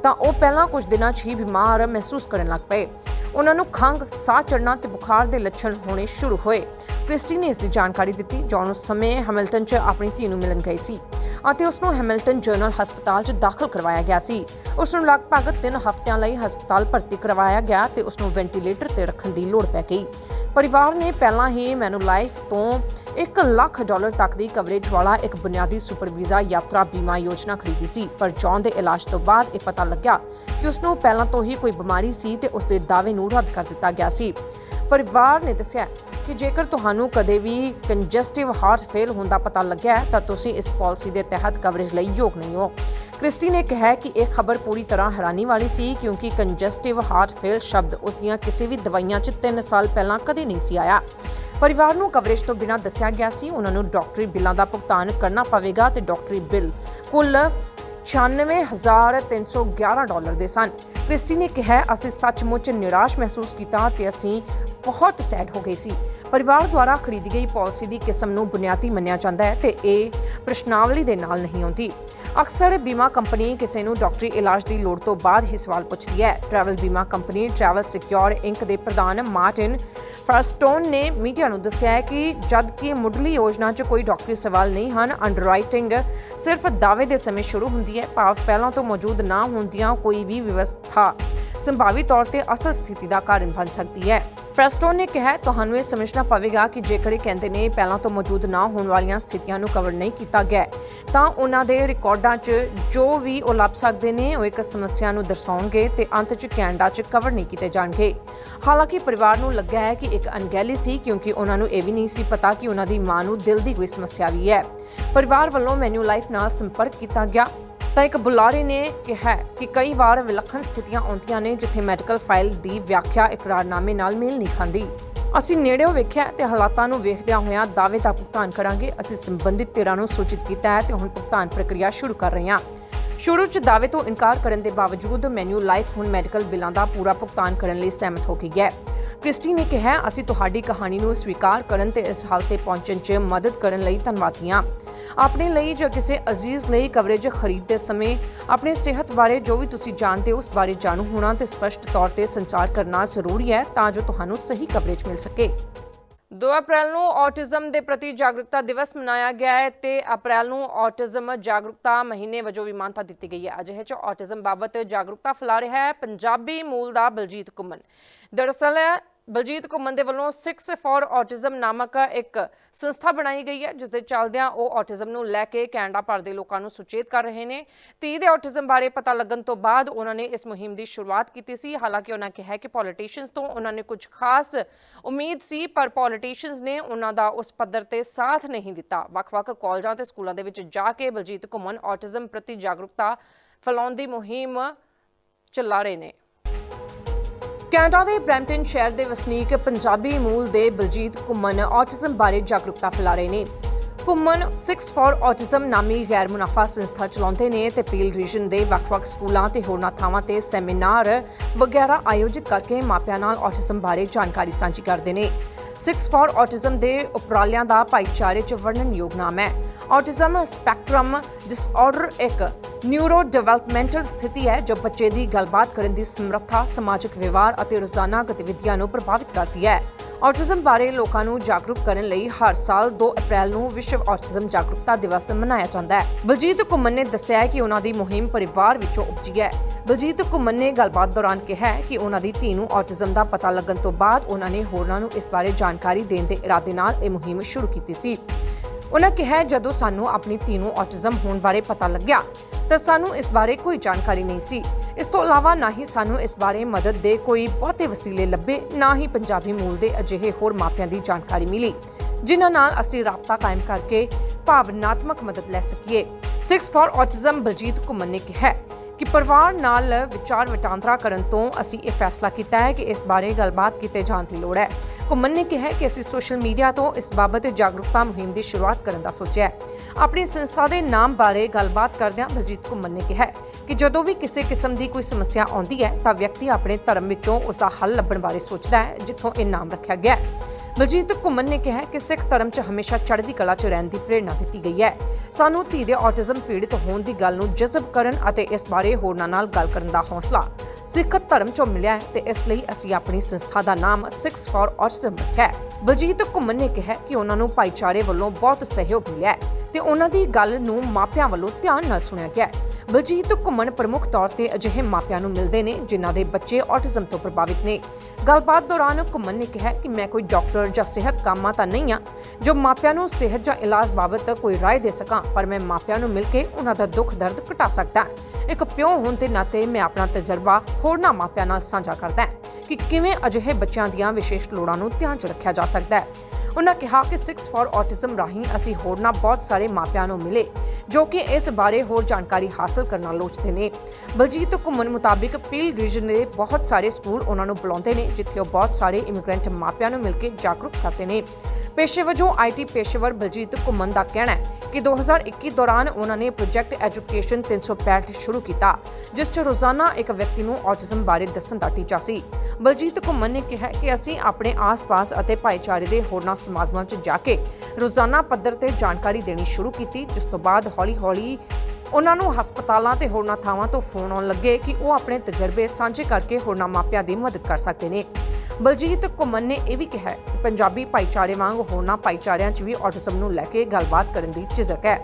ਤਾਂ ਉਹ ਪਹਿਲਾਂ ਕੁਝ ਦਿਨਾਂ 'ਚ ਹੀ ਬਿਮਾਰ ਮਹਿਸੂਸ ਕਰਨ ਲੱਗ ਪਏ। ਉਹਨਾਂ ਨੂੰ ਖੰਘ, ਸਾਹ ਚੜ੍ਹਨਾ ਤੇ ਬੁਖਾਰ ਦੇ ਲੱਛਣ ਹੋਣੇ ਸ਼ੁਰੂ ਹੋਏ। ਕ੍ਰਿਸਟੀ ਨੇ ਇਸ ਦੀ ਜਾਣਕਾਰੀ ਦਿੱਤੀ ਜੌਨ ਉਸ ਸਮੇਂ ਹੈਮਿਲਟਨ 'ਚ ਆਪਣੀ ਧੀ ਨੂੰ ਮਿਲਣ ਗਈ ਸੀ ਅਤੇ ਉਸ ਨੂੰ ਹੈਮਿਲਟਨ ਜਨਰਲ ਹਸਪਤਾਲ 'ਚ ਦਾਖਲ ਕਰਵਾਇਆ ਗਿਆ ਸੀ। ਉਸ ਨੂੰ ਲਗਭਗ 3 ਹਫ਼ਤਿਆਂ ਲਈ ਹਸਪਤਾਲ ਭਰਤੀ ਕਰਵਾਇਆ ਗਿਆ ਤੇ ਉਸ ਨੂੰ ਵੈਂਟੀਲੇਟਰ ਤੇ ਰੱਖਣ ਦੀ ਲੋੜ ਪੈ ਗਈ। ਪਰਿਵਾਰ ਨੇ ਪਹਿਲਾਂ ਹੀ ਮੈਨੂਲਾਈਫ ਤੋਂ 1 ਲੱਖ ਡਾਲਰ ਤੱਕ ਦੀ ਕਵਰੇਜ ਵਾਲਾ ਇੱਕ ਬੁਨਿਆਦੀ ਸੁਪਰ ਵੀਜ਼ਾ ਯਾਤਰਾ ਬੀਮਾ ਯੋਜਨਾ ਖਰੀਦੀ ਸੀ, ਪਰ ਜੌਨ ਦੇ ਇਲਾਜ ਤੋਂ ਬਾਅਦ ਇਹ ਪਤਾ ਲੱਗਿਆ ਕਿ ਉਸ ਨੂੰ ਪਹਿਲਾਂ ਤੋਂ ਹੀ ਕੋਈ ਬਿਮਾਰੀ ਸੀ ਤੇ ਉਸ ਦੇ ਦਾਅਵੇ ਨੂੰ ਰੱਦ ਕਰ ਦਿੱਤਾ ਗਿਆ ਸੀ। ਪਰਿਵਾਰ ਨੇ ਦੱਸਿਆ ਕਿ ਜੇਕਰ ਤੁਹਾਨੂੰ ਕਦੇ ਵੀ ਕੰਜਸਟਿਵ ਹਾਰਟ ਫੇਲ ਹੁੰਦਾ ਪਤਾ ਲੱਗਿਆ ਹੈ, ਤਾਂ ਤੁਸੀਂ ਇਸ ਪਾਲਿਸੀ ਦੇ ਤਹਿਤ ਕਵਰੇਜ ਲਈ ਯੋਗ ਨਹੀਂ ਹੋ। ਕ੍ਰਿਸਟੀ ਨੇ ਕਿਹਾ ਕਿ ਇਹ ਖਬਰ ਪੂਰੀ ਤਰ੍ਹਾਂ ਹੈਰਾਨੀ ਵਾਲੀ ਸੀ, ਕਿਉਂਕਿ ਕੰਜਸਟਿਵ ਹਾਰਟ ਫੇਲ ਸ਼ਬਦ ਉਸ ਦੀਆਂ ਕਿਸੇ ਵੀ ਦਵਾਈਆਂ 'ਚ 3 ਸਾਲ ਪਹਿਲਾਂ ਕਦੇ ਨਹੀਂ ਸੀ ਆਇਆ। ਪਰਿਵਾਰ ਨੂੰ ਕਵਰੇਜ ਤੋਂ ਬਿਨਾਂ ਦੱਸਿਆ ਗਿਆ ਸੀ, ਉਹਨਾਂ ਨੂੰ ਡਾਕਟਰੀ ਬਿੱਲਾਂ ਦਾ ਭੁਗਤਾਨ ਕਰਨਾ ਪਵੇਗਾ ਤੇ ਡਾਕਟਰੀ ਬਿੱਲ ਕੁੱਲ 96311 ਡਾਲਰ ਦੇ ਸਨ। ਕ੍ਰਿਸਟੀ ਨੇ ਕਿਹਾ, ਅਸੀਂ ਸੱਚਮੁੱਚ ਨਿਰਾਸ਼ ਮਹਿਸੂਸ ਕੀਤਾ ਤੇ ਅਸੀਂ ਬਹੁਤ ਸੈਡ ਹੋ ਗਏ ਸੀ। ਪਰਿਵਾਰ ਦੁਆਰਾ ਖਰੀਦੀ ਗਈ ਪਾਲਿਸੀ ਦੀ ਕਿਸਮ ਨੂੰ ਬੁਨਿਆਦੀ ਮੰਨਿਆ ਜਾਂਦਾ ਹੈ ਤੇ ਇਹ ਪ੍ਰਸ਼ਨਾਵਲੀ ਦੇ ਨਾਲ ਨਹੀਂ ਆਉਂਦੀ। ਅਕਸਰ ਬੀਮਾ ਕੰਪਨੀ ਕਿਸੇ ਨੂੰ ਡਾਕਟਰੀ ਇਲਾਜ ਦੀ ਲੋੜ ਤੋਂ ਬਾਅਦ ਹੀ ਸਵਾਲ ਪੁੱਛਦੀ ਹੈ। ਟਰੈਵਲ ਬੀਮਾ ਕੰਪਨੀ ਟਰੈਵਲ ਸਿਕਿਉਰ ਇੰਕ ਦੇ ਪ੍ਰਧਾਨ ਮਾਰਟਿਨ ਫਰਸਟੋਨ ਨੇ ਮੀਡੀਆ ਨੂੰ ਦੱਸਿਆ ਹੈ ਕਿ ਜਦ ਕਿ ਮੁੱਢਲੀ ਯੋਜਨਾ 'ਚ ਕੋਈ ਡਾਕਟਰੀ ਸਵਾਲ ਨਹੀਂ ਹਨ ਅੰਡਰਰਾਈਟਿੰਗ ਸਿਰਫ ਦਾਅਵੇ ਦੇ ਸਮੇਂ ਸ਼ੁਰੂ ਹੁੰਦੀ ਹੈ, ਭਾਵ ਪਹਿਲਾਂ ਤੋਂ ਮੌਜੂਦ ਨਾ ਹੁੰਦੀਆਂ ਕੋਈ ਵੀ ਵਿਵਸਥਾ ਸੰਭਾਵੀ ਤੌਰ ਤੇ ਅਸਲ ਸਥਿਤੀ ਦਾ ਕਾਰਨ ਬਣ ਸਕਦੀ ਹੈ। ਫਰੈਸਟੋਨ ਨੇ ਕਿਹਾ ਤੁਹਾਨੂੰ ਇਹ ਸਮਝਣਾ ਪਵੇਗਾ ਕਿ ਜੇਕਰ ਇਹ ਕਹਿੰਦੇ ਨੇ ਪਹਿਲਾਂ ਤੋਂ ਮੌਜੂਦ ਨਾ ਹੋਣ ਵਾਲੀਆਂ ਸਥਿਤੀਆਂ ਨੂੰ ਕਵਰ ਨਹੀਂ ਕੀਤਾ ਗਿਆ ਤਾਂ ਉਹਨਾਂ ਦੇ ਰਿਕਾਰਡਾਂ 'ਚ ਜੋ ਵੀ ਉਹ ਲੱਭ ਸਕਦੇ ਨੇ, ਉਹ ਇੱਕ ਸਮੱਸਿਆ ਨੂੰ ਦਰਸਾਉਣਗੇ ਤੇ ਅੰਤ 'ਚ ਕੈਨੇਡਾ 'ਚ ਕਵਰ ਨਹੀਂ ਕੀਤੇ ਜਾਣਗੇ। ਹਾਲਾਂਕਿ ਪਰਿਵਾਰ ਨੂੰ ਲੱਗਿਆ ਹੈ ਕਿ ਇੱਕ ਅਣਗਹਿਲੀ ਸੀ ਕਿਉਂਕਿ ਉਹਨਾਂ ਨੂੰ ਇਹ ਵੀ ਨਹੀਂ ਸੀ ਪਤਾ ਕਿ ਉਹਨਾਂ ਦੀ ਮਾਂ ਨੂੰ ਦਿਲ ਦੀ ਕੋਈ ਸਮੱਸਿਆ ਵੀ ਹੈ। ਪਰਿਵਾਰ ਵੱਲੋਂ ਮੈਨੂ ਲਾਈਫ ਨਾਲ ਸੰਪਰਕ ਕੀਤਾ ਗਿਆ। ਤਾਂ ਇੱਕ ਬੁਲਾਰੇ ਨੇ ਕਿਹਾ ਕਿ ਕਈ ਵਾਰ ਵਿਲੱਖਣ ਸਥਿਤੀਆਂ ਆਉਂਦੀਆਂ ਨੇ ਜਿੱਥੇ ਮੈਡੀਕਲ ਫਾਈਲ ਦੀ ਵਿਆਖਿਆ ਇਕਰਾਰਨਾਮੇ ਨਾਲ ਮੇਲ ਨਹੀਂ ਖਾਂਦੀ। ਅਸੀਂ ਨੇੜਿਓਂ ਵੇਖਿਆ ਤੇ ਹਾਲਾਤਾਂ ਨੂੰ ਵੇਖਦਿਆਂ ਹੋਇਆਂ ਦਾਅਵੇ ਦਾ ਭੁਗਤਾਨ ਕਰਾਂਗੇ। ਅਸੀਂ ਸੰਬੰਧਿਤ ਧਿਰਾਂ ਨੂੰ ਸੂਚਿਤ ਕੀਤਾ ਹੈ ਤੇ ਹੁਣ ਭੁਗਤਾਨ ਪ੍ਰਕਿਰਿਆ ਸ਼ੁਰੂ ਕਰ ਰਹੇ ਹਾਂ। ਸ਼ੁਰੂ 'ਚ ਦਾਅਵੇ ਤੋਂ ਇਨਕਾਰ ਕਰਨ ਦੇ ਬਾਵਜੂਦ ਮੈਨੂੰ ਲਾਈਫ ਹੁਣ ਮੈਡੀਕਲ ਬਿੱਲਾਂ ਦਾ ਪੂਰਾ ਭੁਗਤਾਨ ਕਰਨ ਲਈ ਸਹਿਮਤ ਹੋ ਗਈ ਹੈ। ਕ੍ਰਿਸਟੀ ਨੇ ਕਿਹਾ, ਅਸੀਂ ਤੁਹਾਡੀ ਕਹਾਣੀ ਨੂੰ ਸਵੀਕਾਰ ਕਰਨ ਤੇ ਇਸ ਹਾਲ ਤੇ ਪਹੁੰਚਣ 'ਚ ਮਦਦ ਕਰਨ ਲਈ ਧੰਨਵਾਦੀ ਹਾਂ। ਆਪਣੇ ਲਈ ਜਾਂ ਕਿਸੇ ਅਜ਼ੀਜ਼ ਲਈ ਕਵਰੇਜ ਖਰੀਦਦੇ ਸਮੇਂ ਆਪਣੀ ਸਿਹਤ ਬਾਰੇ ਜੋ ਵੀ ਤੁਸੀਂ ਜਾਣਦੇ ਹੋ ਉਸ ਬਾਰੇ ਜਾਣੂ ਹੋਣਾ ਤੇ ਸਪਸ਼ਟ ਤੌਰ ਤੇ ਸੰਚਾਰ ਕਰਨਾ ਜ਼ਰੂਰੀ ਹੈ ਤਾਂ ਜੋ ਤੁਹਾਨੂੰ ਸਹੀ ਕਵਰੇਜ ਮਿਲ ਸਕੇ। 2 ਅਪ੍ਰੈਲ ਨੂੰ ਔਟਿਜ਼ਮ ਦੇ ਪ੍ਰਤੀ ਜਾਗਰੂਕਤਾ ਦਿਵਸ ਮਨਾਇਆ ਗਿਆ ਹੈ ਤੇ ਅਪ੍ਰੈਲ ਨੂੰ ਔਟਿਜ਼ਮ ਜਾਗਰੂਕਤਾ ਮਹੀਨੇ ਵਜੋਂ ਵੀ ਮਾਨਤਾ ਦਿੱਤੀ ਗਈ ਹੈ। ਅਜਿਹੇ ਚ ਔਟਿਜ਼ਮ ਬਾਬਤ ਜਾਗਰੂਕਤਾ ਫੈਲਾ ਰਿਹਾ ਹੈ ਪੰਜਾਬੀ ਮੂਲ ਦਾ ਬਲਜੀਤ ਕੁਮਨ ਦਰਅਸਲ ਬਲਜੀਤ ਘੁੰਮਣ ਦੇ ਵੱਲੋਂ 6 ਫॉर ਆਟਿਜ਼ਮ ਨਾਮਕ ਇੱਕ ਸੰਸਥਾ ਬਣਾਈ ਗਈ ਹੈ ਜਿਸ ਦੇ ਚੱਲਦਿਆਂ ਉਹ ਆਟਿਜ਼ਮ ਨੂੰ ਲੈ ਕੇ ਕੈਨੇਡਾ ਭਰ ਦੇ ਲੋਕਾਂ ਨੂੰ ਸੁਚੇਤ ਕਰ ਰਹੇ ਨੇ। ਧੀ ਦੇ ਆਟਿਜ਼ਮ ਬਾਰੇ ਪਤਾ ਲੱਗਣ ਤੋਂ ਬਾਅਦ ਉਹਨਾਂ ਨੇ ਇਸ ਮੁਹਿੰਮ ਦੀ ਸ਼ੁਰੂਆਤ ਕੀਤੀ ਸੀ। ਹਾਲਾਂਕਿ ਉਹਨਾਂ ਕਿਹਾ ਕਿ ਪੋਲੀਟੀਸ਼ੀਅਨਸ ਤੋਂ ਉਹਨਾਂ ਨੇ ਕੁਝ ਖਾਸ ਉਮੀਦ ਸੀ, ਪਰ ਪੋਲੀਟੀਸ਼ੀਅਨਸ ਨੇ ਉਹਨਾਂ ਦਾ ਉਸ ਪੱਧਰ ਤੇ ਸਾਥ ਨਹੀਂ ਦਿੱਤਾ। ਵੱਖ-ਵੱਖ ਕਾਲਜਾਂ ਤੇ ਸਕੂਲਾਂ ਦੇ ਵਿੱਚ ਜਾ ਕੇ ਬਲਜੀਤ ਘੁੰਮਣ ਆਟਿਜ਼ਮ ਪ੍ਰਤੀ ਜਾਗਰੂਕਤਾ ਫੈਲਾਉਣ ਦੀ ਮੁਹਿੰਮ ਚਲਾ ਰਹੇ ਨੇ। ਕੈਨੇਡਾ ਦੇ ਬ੍ਰੈਂਪਟਨ ਸ਼ਹਿਰ ਦੇ ਵਸਨੀਕ ਪੰਜਾਬੀ ਮੂਲ ਦੇ ਬਲਜੀਤ ਘੁੰਮਣ ਔਟਿਜ਼ਮ ਬਾਰੇ ਜਾਗਰੂਕਤਾ ਫੈਲਾ ਰਹੇ ਨੇ। ਘੁੰਮਣ 6 ਫॉर ਔਟਿਜ਼ਮ ਨਾਮੀ ਗੈਰ ਮੁਨਾਫਾ ਸੰਸਥਾ ਚਲਾਉਂਦੇ ਨੇ ਤੇ ਪੀਲ ਰੀਜਨ ਦੇ ਵੱਖ-ਵੱਖ ਸਕੂਲਾਂ ਤੇ ਹੋਰਨਾਂ ਥਾਵਾਂ ਤੇ ਸੈਮੀਨਾਰ ਵਗੈਰਾ ਆਯੋਜਿਤ ਕਰਕੇ ਮਾਪਿਆਂ ਨਾਲ ਔਟਿਜ਼ਮ ਬਾਰੇ ਜਾਣਕਾਰੀ ਸਾਂਝੀ ਕਰਦੇ ਨੇ। 6 ਫॉर ਔਟਿਜ਼ਮ ਦੇ ਉਪਰਾਲਿਆਂ ਦਾ ਭਾਈਚਾਰੇ 'ਚ ਵਰਣਨਯੋਗ ਨਾਮ ਹੈ। ਔਟਿਜ਼ਮ ਸਪੈਕਟਰਮ ਡਿਸਆਰਡਰ ਇੱਕ ਨਿਊਰੋ ਡਿਵੈਲਪਮੈਂਟਲ ਸਥਿਤੀ ਹੈ ਜੋ ਬੱਚੇ ਦੀ ਗੱਲਬਾਤ ਕਰਨ ਦੀ ਸਮਰੱਥਾ ਸਮਾਜਿਕ ਵਿਵਹਾਰ ਅਤੇ ਰੋਜ਼ਾਨਾ ਗਤੀਵਿਧੀਆਂ ਨੂੰ ਪ੍ਰਭਾਵਿਤ ਕਰਦੀ ਹੈ। ਔਟਿਜ਼ਮ ਬਾਰੇ ਲੋਕਾਂ ਨੂੰ ਜਾਗਰੂਕ ਕਰਨ ਲਈ ਹਰ ਸਾਲ 2 ਅਪ੍ਰੈਲ ਨੂੰ ਵਿਸ਼ਵ ਔਟਿਜ਼ਮ ਜਾਗਰੂਕਤਾ ਦਿਵਸ ਮਨਾਇਆ ਜਾਂਦਾ ਹੈ। ਬਲਜੀਤ ਘੁੰਮਣ ਨੇ ਦੱਸਿਆ ਕਿ ਉਹਨਾਂ ਦੀ ਮੁਹਿੰਮ ਪਰਿਵਾਰ ਵਿੱਚੋਂ ਉਪਜੀ ਹੈ। ਬਲਜੀਤ ਘੁੰਮਣ ਨੇ ਗੱਲਬਾਤ ਦੌਰਾਨ ਕਿਹਾ ਕਿ ਉਹਨਾਂ ਦੀ ਧੀ ਨੂੰ ਔਟਿਜ਼ਮ ਦਾ ਪਤਾ ਲੱਗਣ ਤੋਂ ਬਾਅਦ ਉਹਨਾਂ ਨੇ ਹੋਰਨਾਂ ਨੂੰ ਇਸ ਬਾਰੇ ਜਾਣਕਾਰੀ ਦੇਣ ਦੇ ਇਰਾਦੇ ਨਾਲ ਇਹ ਮੁਹਿੰਮ ਸ਼ੁਰੂ ਕੀਤੀ ਸੀ। ਉਹਨਾਂ ਕਿਹਾ ਹੈ, ਜਦੋਂ ਸਾਨੂੰ ਆਪਣੀ ਧੀ ਨੂੰ ਔਟਿਜ਼ਮ ਹੋਣ ਬਾਰੇ ਪਤਾ ਲੱਗਿਆ ਤਾਂ ਸਾਨੂੰ ਇਸ ਬਾਰੇ ਕੋਈ ਜਾਣਕਾਰੀ ਨਹੀਂ ਸੀ। ਇਸ ਤੋਂ ਇਲਾਵਾ ਨਾ ਹੀ ਸਾਨੂੰ ਇਸ ਬਾਰੇ ਮਦਦ ਦੇ ਕੋਈ ਬਹੁਤੇ ਵਸੀਲੇ ਲੱਭੇ, ਨਾ ਹੀ ਪੰਜਾਬੀ ਮੂਲ ਦੇ ਅਜਿਹੇ ਹੋਰ ਮਾਪਿਆਂ ਦੀ ਜਾਣਕਾਰੀ ਮਿਲੀ, ਜਿਨ੍ਹਾਂ ਨਾਲ ਅਸੀਂ ਰਾਬਤਾ ਕਾਇਮ ਕਰਕੇ ਭਾਵਨਾਤਮਕ ਮਦਦ ਲੈ ਸਕੀਏ। 6 ਫॉर ਔਟਿਜ਼ਮ ਬਲਜੀਤ ਘੁੰਮਣ ਨੇ ਕਿਹਾ ਕਿ ਪਰਿਵਾਰ ਨਾਲ ਵਿਚਾਰ ਵਟਾਂਦਰਾ ਕਰਨ ਤੋਂ ਅਸੀਂ ਇਹ ਫੈਸਲਾ ਕੀਤਾ ਹੈ ਕਿ ਇਸ ਬਾਰੇ ਗੱਲਬਾਤ ਕੀਤੇ ਜਾਣ ਦੀ ਲੋੜ ਹੈ। ਘੁੰਮਣ ਨੇ ਕਿਹਾ ਕਿ ਅਸੀਂ ਸੋਸ਼ਲ ਮੀਡੀਆ ਤੋਂ ਇਸ ਬਾਬਤ ਜਾਗਰੂਕਤਾ ਮੁਹਿੰਮ ਦੀ ਸ਼ੁਰੂਆਤ ਕਰਨ ਦਾ ਸੋਚਿਆ ਹੈ। ਆਪਣੀ ਸੰਸਥਾ ਦੇ ਨਾਮ ਬਾਰੇ ਗੱਲਬਾਤ ਕਰਦਿਆਂ ਬਲਜੀਤ ਘੁੰਮਣ ਨੇ ਕਿਹਾ ਕਿ ਜਦੋਂ ਵੀ ਕਿਸੇ ਕਿਸਮ ਦੀ ਕੋਈ ਸਮੱਸਿਆ ਆਉਂਦੀ ਹੈ ਤਾਂ ਵਿਅਕਤੀ ਆਪਣੇ ਧਰਮ ਵਿੱਚੋਂ ਉਸ ਦਾ ਹੱਲ ਲੱਭਣ ਬਾਰੇ ਸੋਚਦਾ ਹੈ, ਜਿੱਥੋਂ ਇਹ ਨਾਮ ਰੱਖਿਆ ਗਿਆ ਹੈ। ਬਲਜੀਤ ਘੁੰਮਣ ਨੇ ਕਿਹਾ ਕਿ ਸਿੱਖ ਧਰਮ 'ਚ ਹਮੇਸ਼ਾ ਚੜ੍ਹਦੀ ਕਲਾ 'ਚ ਰਹਿਣ ਦੀ ਪ੍ਰੇਰਣਾ ਦਿੱਤੀ ਗਈ ਹੈ। ਸਾਨੂੰ ਧੀ ਦੇ ਔਟਿਜ਼ਮ ਪੀੜਿਤ ਹੋਣ ਦੀ ਗੱਲ ਨੂੰ ਜਜ਼ਬ ਕਰਨ ਅਤੇ ਇਸ ਬਾਰੇ ਹੋਰਨਾਂ ਨਾਲ ਗੱਲ ਕਰਨ ਦਾ ਹੌਸਲਾ ਸਿੱਖ ਧਰਮ 'ਚੋਂ ਮਿਲਿਆ ਹੈ ਤੇ ਇਸ ਲਈ ਅਸੀਂ ਆਪਣੀ ਸੰਸਥਾ ਦਾ ਨਾਮ 6 ਫॉर ਔਟਿਜ਼ਮ ਰੱਖਿਆ ਹੈ। ਬਲਜੀਤ ਘੁੰਮਣ ਨੇ ਕਿਹਾ ਕਿ ਉਹਨਾਂ ਨੂੰ ਭਾਈਚਾਰੇ ਵੱਲੋਂ ਬਹੁਤ ਸਹਿਯੋਗ ਮਿਲਿਆ ਹੈ ਤੇ ਉਹਨਾਂ ਦੀ ਗੱਲ ਨੂੰ ਮਾਪਿਆਂ ਵੱਲੋਂ ਧਿਆਨ ਨਾਲ ਸੁਣਿਆ ਗਿਆ ਹੈ। ਬਲਜੀਤ ਘੁੰਮਣ ਪ੍ਰਮੁੱਖ ਤੌਰ ਤੇ ਅਜਿਹੇ ਮਾਪਿਆਂ ਨੂੰ ਮਿਲਦੇ ਨੇ, ਜਿਨ੍ਹਾਂ ਦੇ ਬੱਚੇ ਆਟਿਜ਼ਮ ਤੋਂ ਪ੍ਰਭਾਵਿਤ ਨੇ। ਗੱਲਬਾਤ ਦੌਰਾਨ ਘੁੰਮਣ ਨੇ ਕਿਹਾ ਕਿ ਮੈਂ ਕੋਈ ਡਾਕਟਰ ਜਾਂ ਸਿਹਤ ਕਾਮਾ ਤਾਂ ਨਹੀਂ ਆ ਜੋ ਮਾਪਿਆਂ ਨੂੰ ਸਿਹਤ ਜਾਂ ਇਲਾਜ ਬਾਬਤ ਕੋਈ ਰਾਏ ਦੇ ਸਕਾਂ, ਪਰ ਮੈਂ ਮਾਪਿਆਂ ਨੂੰ ਮਿਲ ਕੇ ਉਹਨਾਂ ਦਾ ਦੁੱਖ ਦਰਦ ਘਟਾ ਸਕਦਾ ਇੱਕ ਪਿਓ ਹੋਣ ਦੇ ਨਾਤੇ ਮੈਂ ਆਪਣਾ ਤਜਰਬਾ ਹੋਰਨਾਂ ਮਾਪਿਆਂ ਨਾਲ ਸਾਂਝਾ ਕਰਦਾ ਕਿ ਕਿਵੇਂ ਅਜਿਹੇ ਬੱਚਿਆਂ ਦੀਆਂ ਵਿਸ਼ੇਸ਼ ਲੋੜਾਂ ਨੂੰ ਧਿਆਨ 'ਚ ਰੱਖਿਆ ਜਾ ਸਕਦਾ ਹੈ। ਉਹਨਾਂ ਕਿਹਾ ਕਿ 6 ਫਾਰ ਆਟਿਜ਼ਮ ਰਾਹੀਂ ਅਸੀਂ ਹੋਰਨਾਂ ਬਹੁਤ ਸਾਰੇ ਮਾਪਿਆਂ ਨੂੰ ਮਿਲੇ ਜੋ ਕਿ ਇਸ ਬਾਰੇ ਹੋਰ ਜਾਣਕਾਰੀ ਹਾਸਲ ਕਰਨਾ ਲੋਚਦੇ ਨੇ। ਬਲਜੀਤ ਘੁੰਮਣ ਮੁਤਾਬਿਕ ਪੀਲ ਰੀਜਨ ਦੇ ਬਹੁਤ ਸਾਰੇ ਸਕੂਲ ਉਹਨਾਂ ਨੂੰ ਬੁਲਾਉਂਦੇ ਨੇ, ਜਿੱਥੇ ਉਹ ਬਹੁਤ ਸਾਰੇ ਇਮੀਗ੍ਰੈਂਟ ਮਾਪਿਆਂ ਨੂੰ ਮਿਲ ਕੇ ਜਾਗਰੂਕ ਕਰਦੇ ਨੇ। ਪੇਸ਼ੇ ਵਜੋਂ ਆਈਟੀ ਪੇਸ਼ੇਵਰ ਬਲਜੀਤ ਘੁੰਮਣ ਦਾ ਕਹਿਣਾ ਹੈ ਕਿ 2021 ਦੌਰਾਨ ਉਹਨਾਂ ਨੇ ਪ੍ਰੋਜੈਕਟ ਐਜੂਕੇਸ਼ਨ 365 ਸ਼ੁਰੂ ਕੀਤਾ, ਜਿਸ 'ਚ ਰੋਜ਼ਾਨਾ ਇੱਕ ਵਿਅਕਤੀ ਨੂੰ ਔਟਿਜ਼ਮ ਬਾਰੇ ਦੱਸਣ ਦਾ ਟੀਚਾ ਸੀ। ਬਲਜੀਤ ਘੁੰਮਣ ਨੇ ਕਿਹਾ ਕਿ ਅਸੀਂ ਆਪਣੇ ਆਸ-ਪਾਸ ਅਤੇ ਭਾਈਚਾਰੇ ਦੇ ਹੋਰਨਾਂ ਸਮਾਗਮਾਂ 'ਚ ਜਾ ਕੇ ਰੋਜ਼ਾਨਾ ਪੱਧਰ ਤੇ ਜਾਣਕਾਰੀ ਦੇਣੀ ਸ਼ੁਰੂ ਕੀਤੀ, ਜਿਸ ਤੋਂ ਬਾਅਦ ਹੌਲੀ-ਹੌਲੀ ਉਹਨਾਂ ਨੂੰ ਹਸਪਤਾਲਾਂ ਤੇ ਹੋਰਨਾਂ ਥਾਵਾਂ ਤੋਂ ਫੋਨ ਆਉਣ ਲੱਗੇ ਕਿ ਉਹ ਆਪਣੇ ਤਜਰਬੇ ਸਾਂਝੇ ਕਰਕੇ ਹੋਰਨਾਂ ਮਾਪਿਆਂ ਦੀ ਮਦਦ ਕਰ ਸਕਦੇ ਨੇ। ਬਲਜੀਤ ਘੁੰਮਣ ਨੇ ਇਹ ਵੀ ਕਿਹਾ ਕਿ ਪੰਜਾਬੀ ਭਾਈਚਾਰੇ ਵਾਂਗ ਹੋਰਨਾਂ ਭਾਈਚਾਰਿਆਂ 'ਚ ਵੀ ਆਟਿਜ਼ਮ ਨੂੰ ਲੈ ਕੇ ਗੱਲਬਾਤ ਕਰਨ ਦੀ ਝਿਜਕ ਹੈ।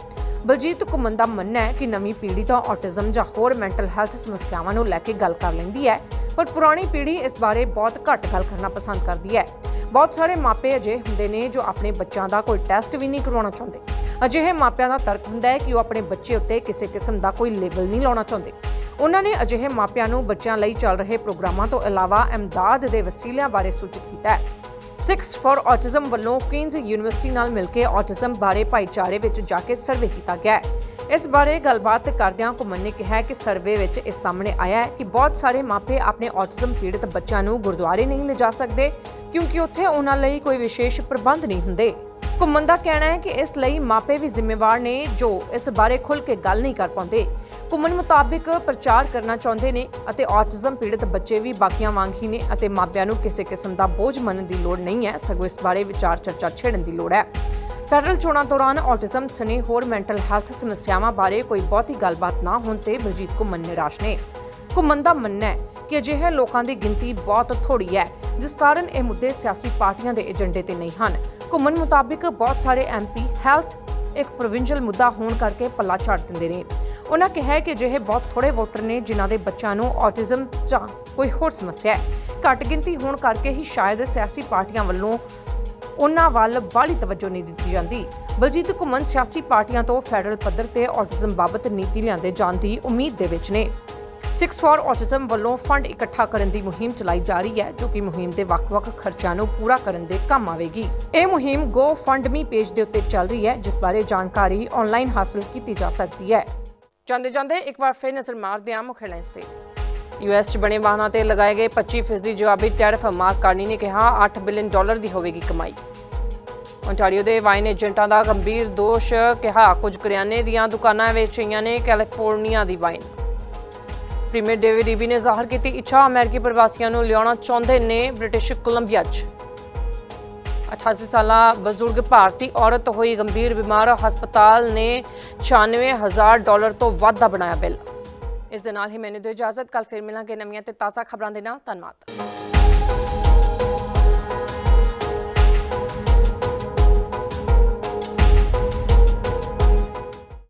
ਬਲਜੀਤ ਘੁੰਮਣ ਦਾ ਮੰਨਣਾ ਹੈ ਕਿ ਨਵੀਂ ਪੀੜ੍ਹੀ ਤਾਂ ਆਟਿਜ਼ਮ ਜਾਂ ਹੋਰ ਮੈਂਟਲ ਹੈਲਥ ਸਮੱਸਿਆਵਾਂ ਨੂੰ ਲੈ ਕੇ ਗੱਲ ਕਰ ਲੈਂਦੀ ਹੈ, ਪਰ ਪੁਰਾਣੀ ਪੀੜ੍ਹੀ ਇਸ ਬਾਰੇ ਬਹੁਤ ਘੱਟ ਗੱਲ ਕਰਨਾ ਪਸੰਦ ਕਰਦੀ ਹੈ। ਬਹੁਤ ਸਾਰੇ ਮਾਪੇ ਅਜੇ ਹੁੰਦੇ ਨੇ ਜੋ ਆਪਣੇ ਬੱਚਿਆਂ ਦਾ ਕੋਈ ਟੈਸਟ ਵੀ ਨਹੀਂ ਕਰਵਾਉਣਾ ਚਾਹੁੰਦੇ। ਅਜਿਹੇ ਮਾਪਿਆਂ ਦਾ ਤਰਕ ਹੁੰਦਾ ਹੈ ਕਿ ਉਹ ਆਪਣੇ ਬੱਚੇ ਉੱਤੇ ਕਿਸੇ ਕਿਸਮ ਦਾ ਕੋਈ ਲੇਬਲ ਨਹੀਂ ਲਾਉਣਾ ਚਾਹੁੰਦੇ। ਉਹਨਾਂ ਨੇ ਅਜਿਹੇ ਮਾਪਿਆਂ ਨੂੰ ਬੱਚਿਆਂ ਲਈ ਚੱਲ ਰਹੇ ਪ੍ਰੋਗਰਾਮਾਂ ਤੋਂ ਇਲਾਵਾ ਇਮਦਾਦ ਦੇ ਵਸੀਲਿਆਂ ਬਾਰੇ ਸੂਚਿਤ ਕੀਤਾ ਹੈ। 6 ਫॉर ਔਟਿਜ਼ਮ ਵੱਲੋਂ ਕੁਈਨਜ਼ ਯੂਨੀਵਰਸਿਟੀ ਨਾਲ ਮਿਲ ਕੇ ਔਟਿਜ਼ਮ ਬਾਰੇ ਭਾਈਚਾਰੇ ਵਿੱਚ ਜਾ ਕੇ ਸਰਵੇ ਕੀਤਾ ਗਿਆ ਹੈ। ਇਸ ਬਾਰੇ ਗੱਲਬਾਤ ਕਰਦਿਆਂ ਘੁੰਮਣ ਨੇ ਕਿਹਾ ਕਿ ਸਰਵੇ ਵਿੱਚ ਇਹ ਸਾਹਮਣੇ ਆਇਆ ਹੈ ਕਿ ਬਹੁਤ ਸਾਰੇ ਮਾਪੇ ਆਪਣੇ ਔਟਿਜ਼ਮ ਪੀੜਤ ਬੱਚਿਆਂ ਨੂੰ ਗੁਰਦੁਆਰੇ ਨਹੀਂ ਲਿਜਾ ਸਕਦੇ, ਕਿਉਂਕਿ ਉੱਥੇ ਉਹਨਾਂ ਲਈ ਕੋਈ ਵਿਸ਼ੇਸ਼ ਪ੍ਰਬੰਧ ਨਹੀਂ ਹੁੰਦੇ। ਘੁੰਮਣ ਦਾ ਕਹਿਣਾ ਹੈ ਕਿ ਇਸ ਲਈ ਮਾਪੇ ਵੀ ਜ਼ਿੰਮੇਵਾਰ ਨੇ ਜੋ ਇਸ ਬਾਰੇ ਖੁੱਲ੍ਹ ਕੇ ਗੱਲ ਨਹੀਂ ਕਰ ਪਾਉਂਦੇ। ਘੁੰਮਣ ਮੁਤਾਬਿਕ ਪ੍ਰਚਾਰ ਕਰਨਾ ਚਾਹੁੰਦੇ ਨੇ ਅਤੇ ਔਟਿਜ਼ਮ ਪੀੜਤ ਬੱਚੇ ਵੀ ਬਾਕੀਆਂ ਵਾਂਗ ਹੀ ਨੇ ਅਤੇ ਮਾਪਿਆਂ ਨੂੰ ਕਿਸੇ ਕਿਸਮ ਦਾ ਬੋਝ ਮੰਨਣ ਦੀ ਲੋੜ ਨਹੀਂ ਹੈ, ਸਗੋਂ ਇਸ ਬਾਰੇ ਵਿਚਾਰ ਚਰਚਾ ਛੇੜਨ ਦੀ ਲੋੜ ਹੈ। ਫੈਡਰਲ ਚੋਣਾਂ ਦੌਰਾਨ ਔਟਿਜ਼ਮ ਸਣੇ ਹੋਰ ਮੈਂਟਲ ਹੈਲਥ ਸਮੱਸਿਆਵਾਂ ਬਾਰੇ ਕੋਈ ਬਹੁਤੀ ਗੱਲਬਾਤ ਨਾ ਹੋਣ ਤੇ ਬਲਜੀਤ ਘੁੰਮਣ ਨਿਰਾਸ਼ ਨੇ। ਘੁੰਮਣ ਦਾ ਮੰਨਣਾ ਹੈ ਕਿ ਅਜਿਹੇ ਲੋਕਾਂ ਦੀ ਗਿਣਤੀ ਬਹੁਤ ਥੋੜੀ ਹੈ, ਜਿਸ ਕਾਰਨ ਇਹ ਮੁੱਦੇ ਸਿਆਸੀ ਪਾਰਟੀਆਂ ਦੇ ਏਜੰਡੇ ਤੇ ਨਹੀਂ ਹਨ। ਘੁੰਮਣ ਮੁਤਾਬਿਕ ਬਹੁਤ ਸਾਰੇ ਐਮਪੀ ਹੈਲਥ ਇੱਕ ਪ੍ਰੋਵਿੰਸ਼ੀਅਲ ਮੁੱਦਾ ਹੋਣ ਕਰਕੇ ਪੱਲਾ ਝਾੜ ਦਿੰਦੇ ਨੇ। ਉਹਨਾਂ ਕਿਹਾ ਕਿ ਅਜਿਹੇ ਬਹੁਤ ਥੋੜੇ ਵੋਟਰ ਨੇ ਜਿਨ੍ਹਾਂ ਦੇ ਬੱਚਿਆਂ ਨੂੰ ਆਟਿਜ਼ਮ ਜਾਂ ਕੋਈ ਹੋਰ ਸਮੱਸਿਆ ਹੈ। ਘੱਟ ਗਿਣਤੀ ਹੋਣ ਕਰਕੇ ਹੀ ਸ਼ਾਇਦ ਸਿਆਸੀ ਪਾਰਟੀਆਂ ਵੱਲੋਂ ਉਹਨਾਂ ਵੱਲ ਬਾਹਲੀ ਤਵੱਜੋ ਨਹੀਂ ਦਿੱਤੀ ਜਾਂਦੀ। ਬਲਜੀਤ ਘੁੰਮਣ ਸਿਆਸੀ ਪਾਰਟੀਆਂ ਤੋਂ ਫੈਡਰਲ ਪੱਧਰ ਤੇ ਆਟਿਜ਼ਮ ਬਾਬਤ ਨੀਤੀ ਲਿਆਂਦੇ ਜਾਣ ਦੀ ਉਮੀਦ ਦੇ ਵਿੱਚ ਨੇ। 6 ਫॉर ਆਟਿਜ਼ਮ ਵੱਲੋਂ ਫੰਡ ਇਕੱਠਾ ਕਰਨ ਦੀ ਮੁਹਿੰਮ ਚਲਾਈ ਜਾ ਰਹੀ ਹੈ, ਜੋ ਕਿ ਮੁਹਿੰਮ ਦੇ ਵੱਖ-ਵੱਖ ਖਰਚਿਆਂ ਨੂੰ ਪੂਰਾ ਕਰਨ ਦੇ ਕੰਮ ਆਵੇਗੀ। ਇਹ ਮੁਹਿੰਮ ਗੋ ਫੰਡਮੀ ਪੇਜ ਦੇ ਉੱਤੇ ਚੱਲ ਰਹੀ ਹੈ, ਜਿਸ ਬਾਰੇ ਜਾਣਕਾਰੀ ਆਨਲਾਈਨ ਹਾਸਲ ਕੀਤੀ ਜਾ ਸਕਦੀ ਹੈ। ਜਾਂਦੇ ਜਾਂਦੇ ਇੱਕ ਵਾਰ ਫਿਰ ਨਜ਼ਰ ਮਾਰਦੇ ਆ ਮੁੱਖ ਹੈਡਲਾਈਨਸ ਤੇ। ਯੂਐਸ 'ਚ ਬਣੇ ਵਾਹਨਾਂ ਤੇ ਲਗਾਏ ਗਏ 25% ਜਵਾਬੀ ਟੈਰਿਫ ਮਾਰਕ ਕਾਰਨੀ ਨੇ ਕਿਹਾ 8 ਬਿਲੀਅਨ ਡਾਲਰ ਦੀ ਹੋਵੇਗੀ ਕਮਾਈ। ਓਨਟਾਰੀਓ ਦੇ ਵਾਈਨ ਏਜੰਟਾਂ ਦਾ ਗੰਭੀਰ ਦੋਸ਼ ਕਿਹਾ ਕੁਝ ਕਰਿਆਨੇ ਦੀਆਂ ਦੁਕਾਨਾਂ ਵਿੱਚ ਰਹੀਆਂ ਨੇ ਕੈਲੀਫੋਰਨੀਆ ਦੀ ਵਾਈਨ। ਪ੍ਰੀਮੀਅਰ ਡੇਵਿਡ ਈਬੀ ਨੇ ਜ਼ਾਹਰ ਕੀਤੀ ਇੱਛਾ ਅਮਰੀਕੀ ਪ੍ਰਵਾਸੀਆਂ ਨੂੰ ਲਿਆਉਣਾ ਚਾਹੁੰਦੇ ਨੇ ਬ੍ਰਿਟਿਸ਼ ਕੋਲੰਬੀਆ 'ਚ। 88 ਸਾਲਾ ਬਜ਼ੁਰਗ ਭਾਰਤੀ ਔਰਤ ਹੋਈ ਗੰਭੀਰ ਬਿਮਾਰ, ਹਸਪਤਾਲ ਨੇ 96000 ਡਾਲਰ ਤੋਂ ਵੱਧ ਦਾ ਬਣਾਇਆ ਬਿੱਲ। ਇਸ ਦੇ ਨਾਲ ਹੀ ਮੈਨੂੰ ਦਿਓ ਇਜਾਜ਼ਤ ਕੱਲ ਫਿਰ ਮਿਲਾਂਗੇ ਨਵੀਆਂ ਤੇ ਤਾਜ਼ਾ ਖਬਰਾਂ ਦੇ ਨਾਲ। ਧੰਨਵਾਦ।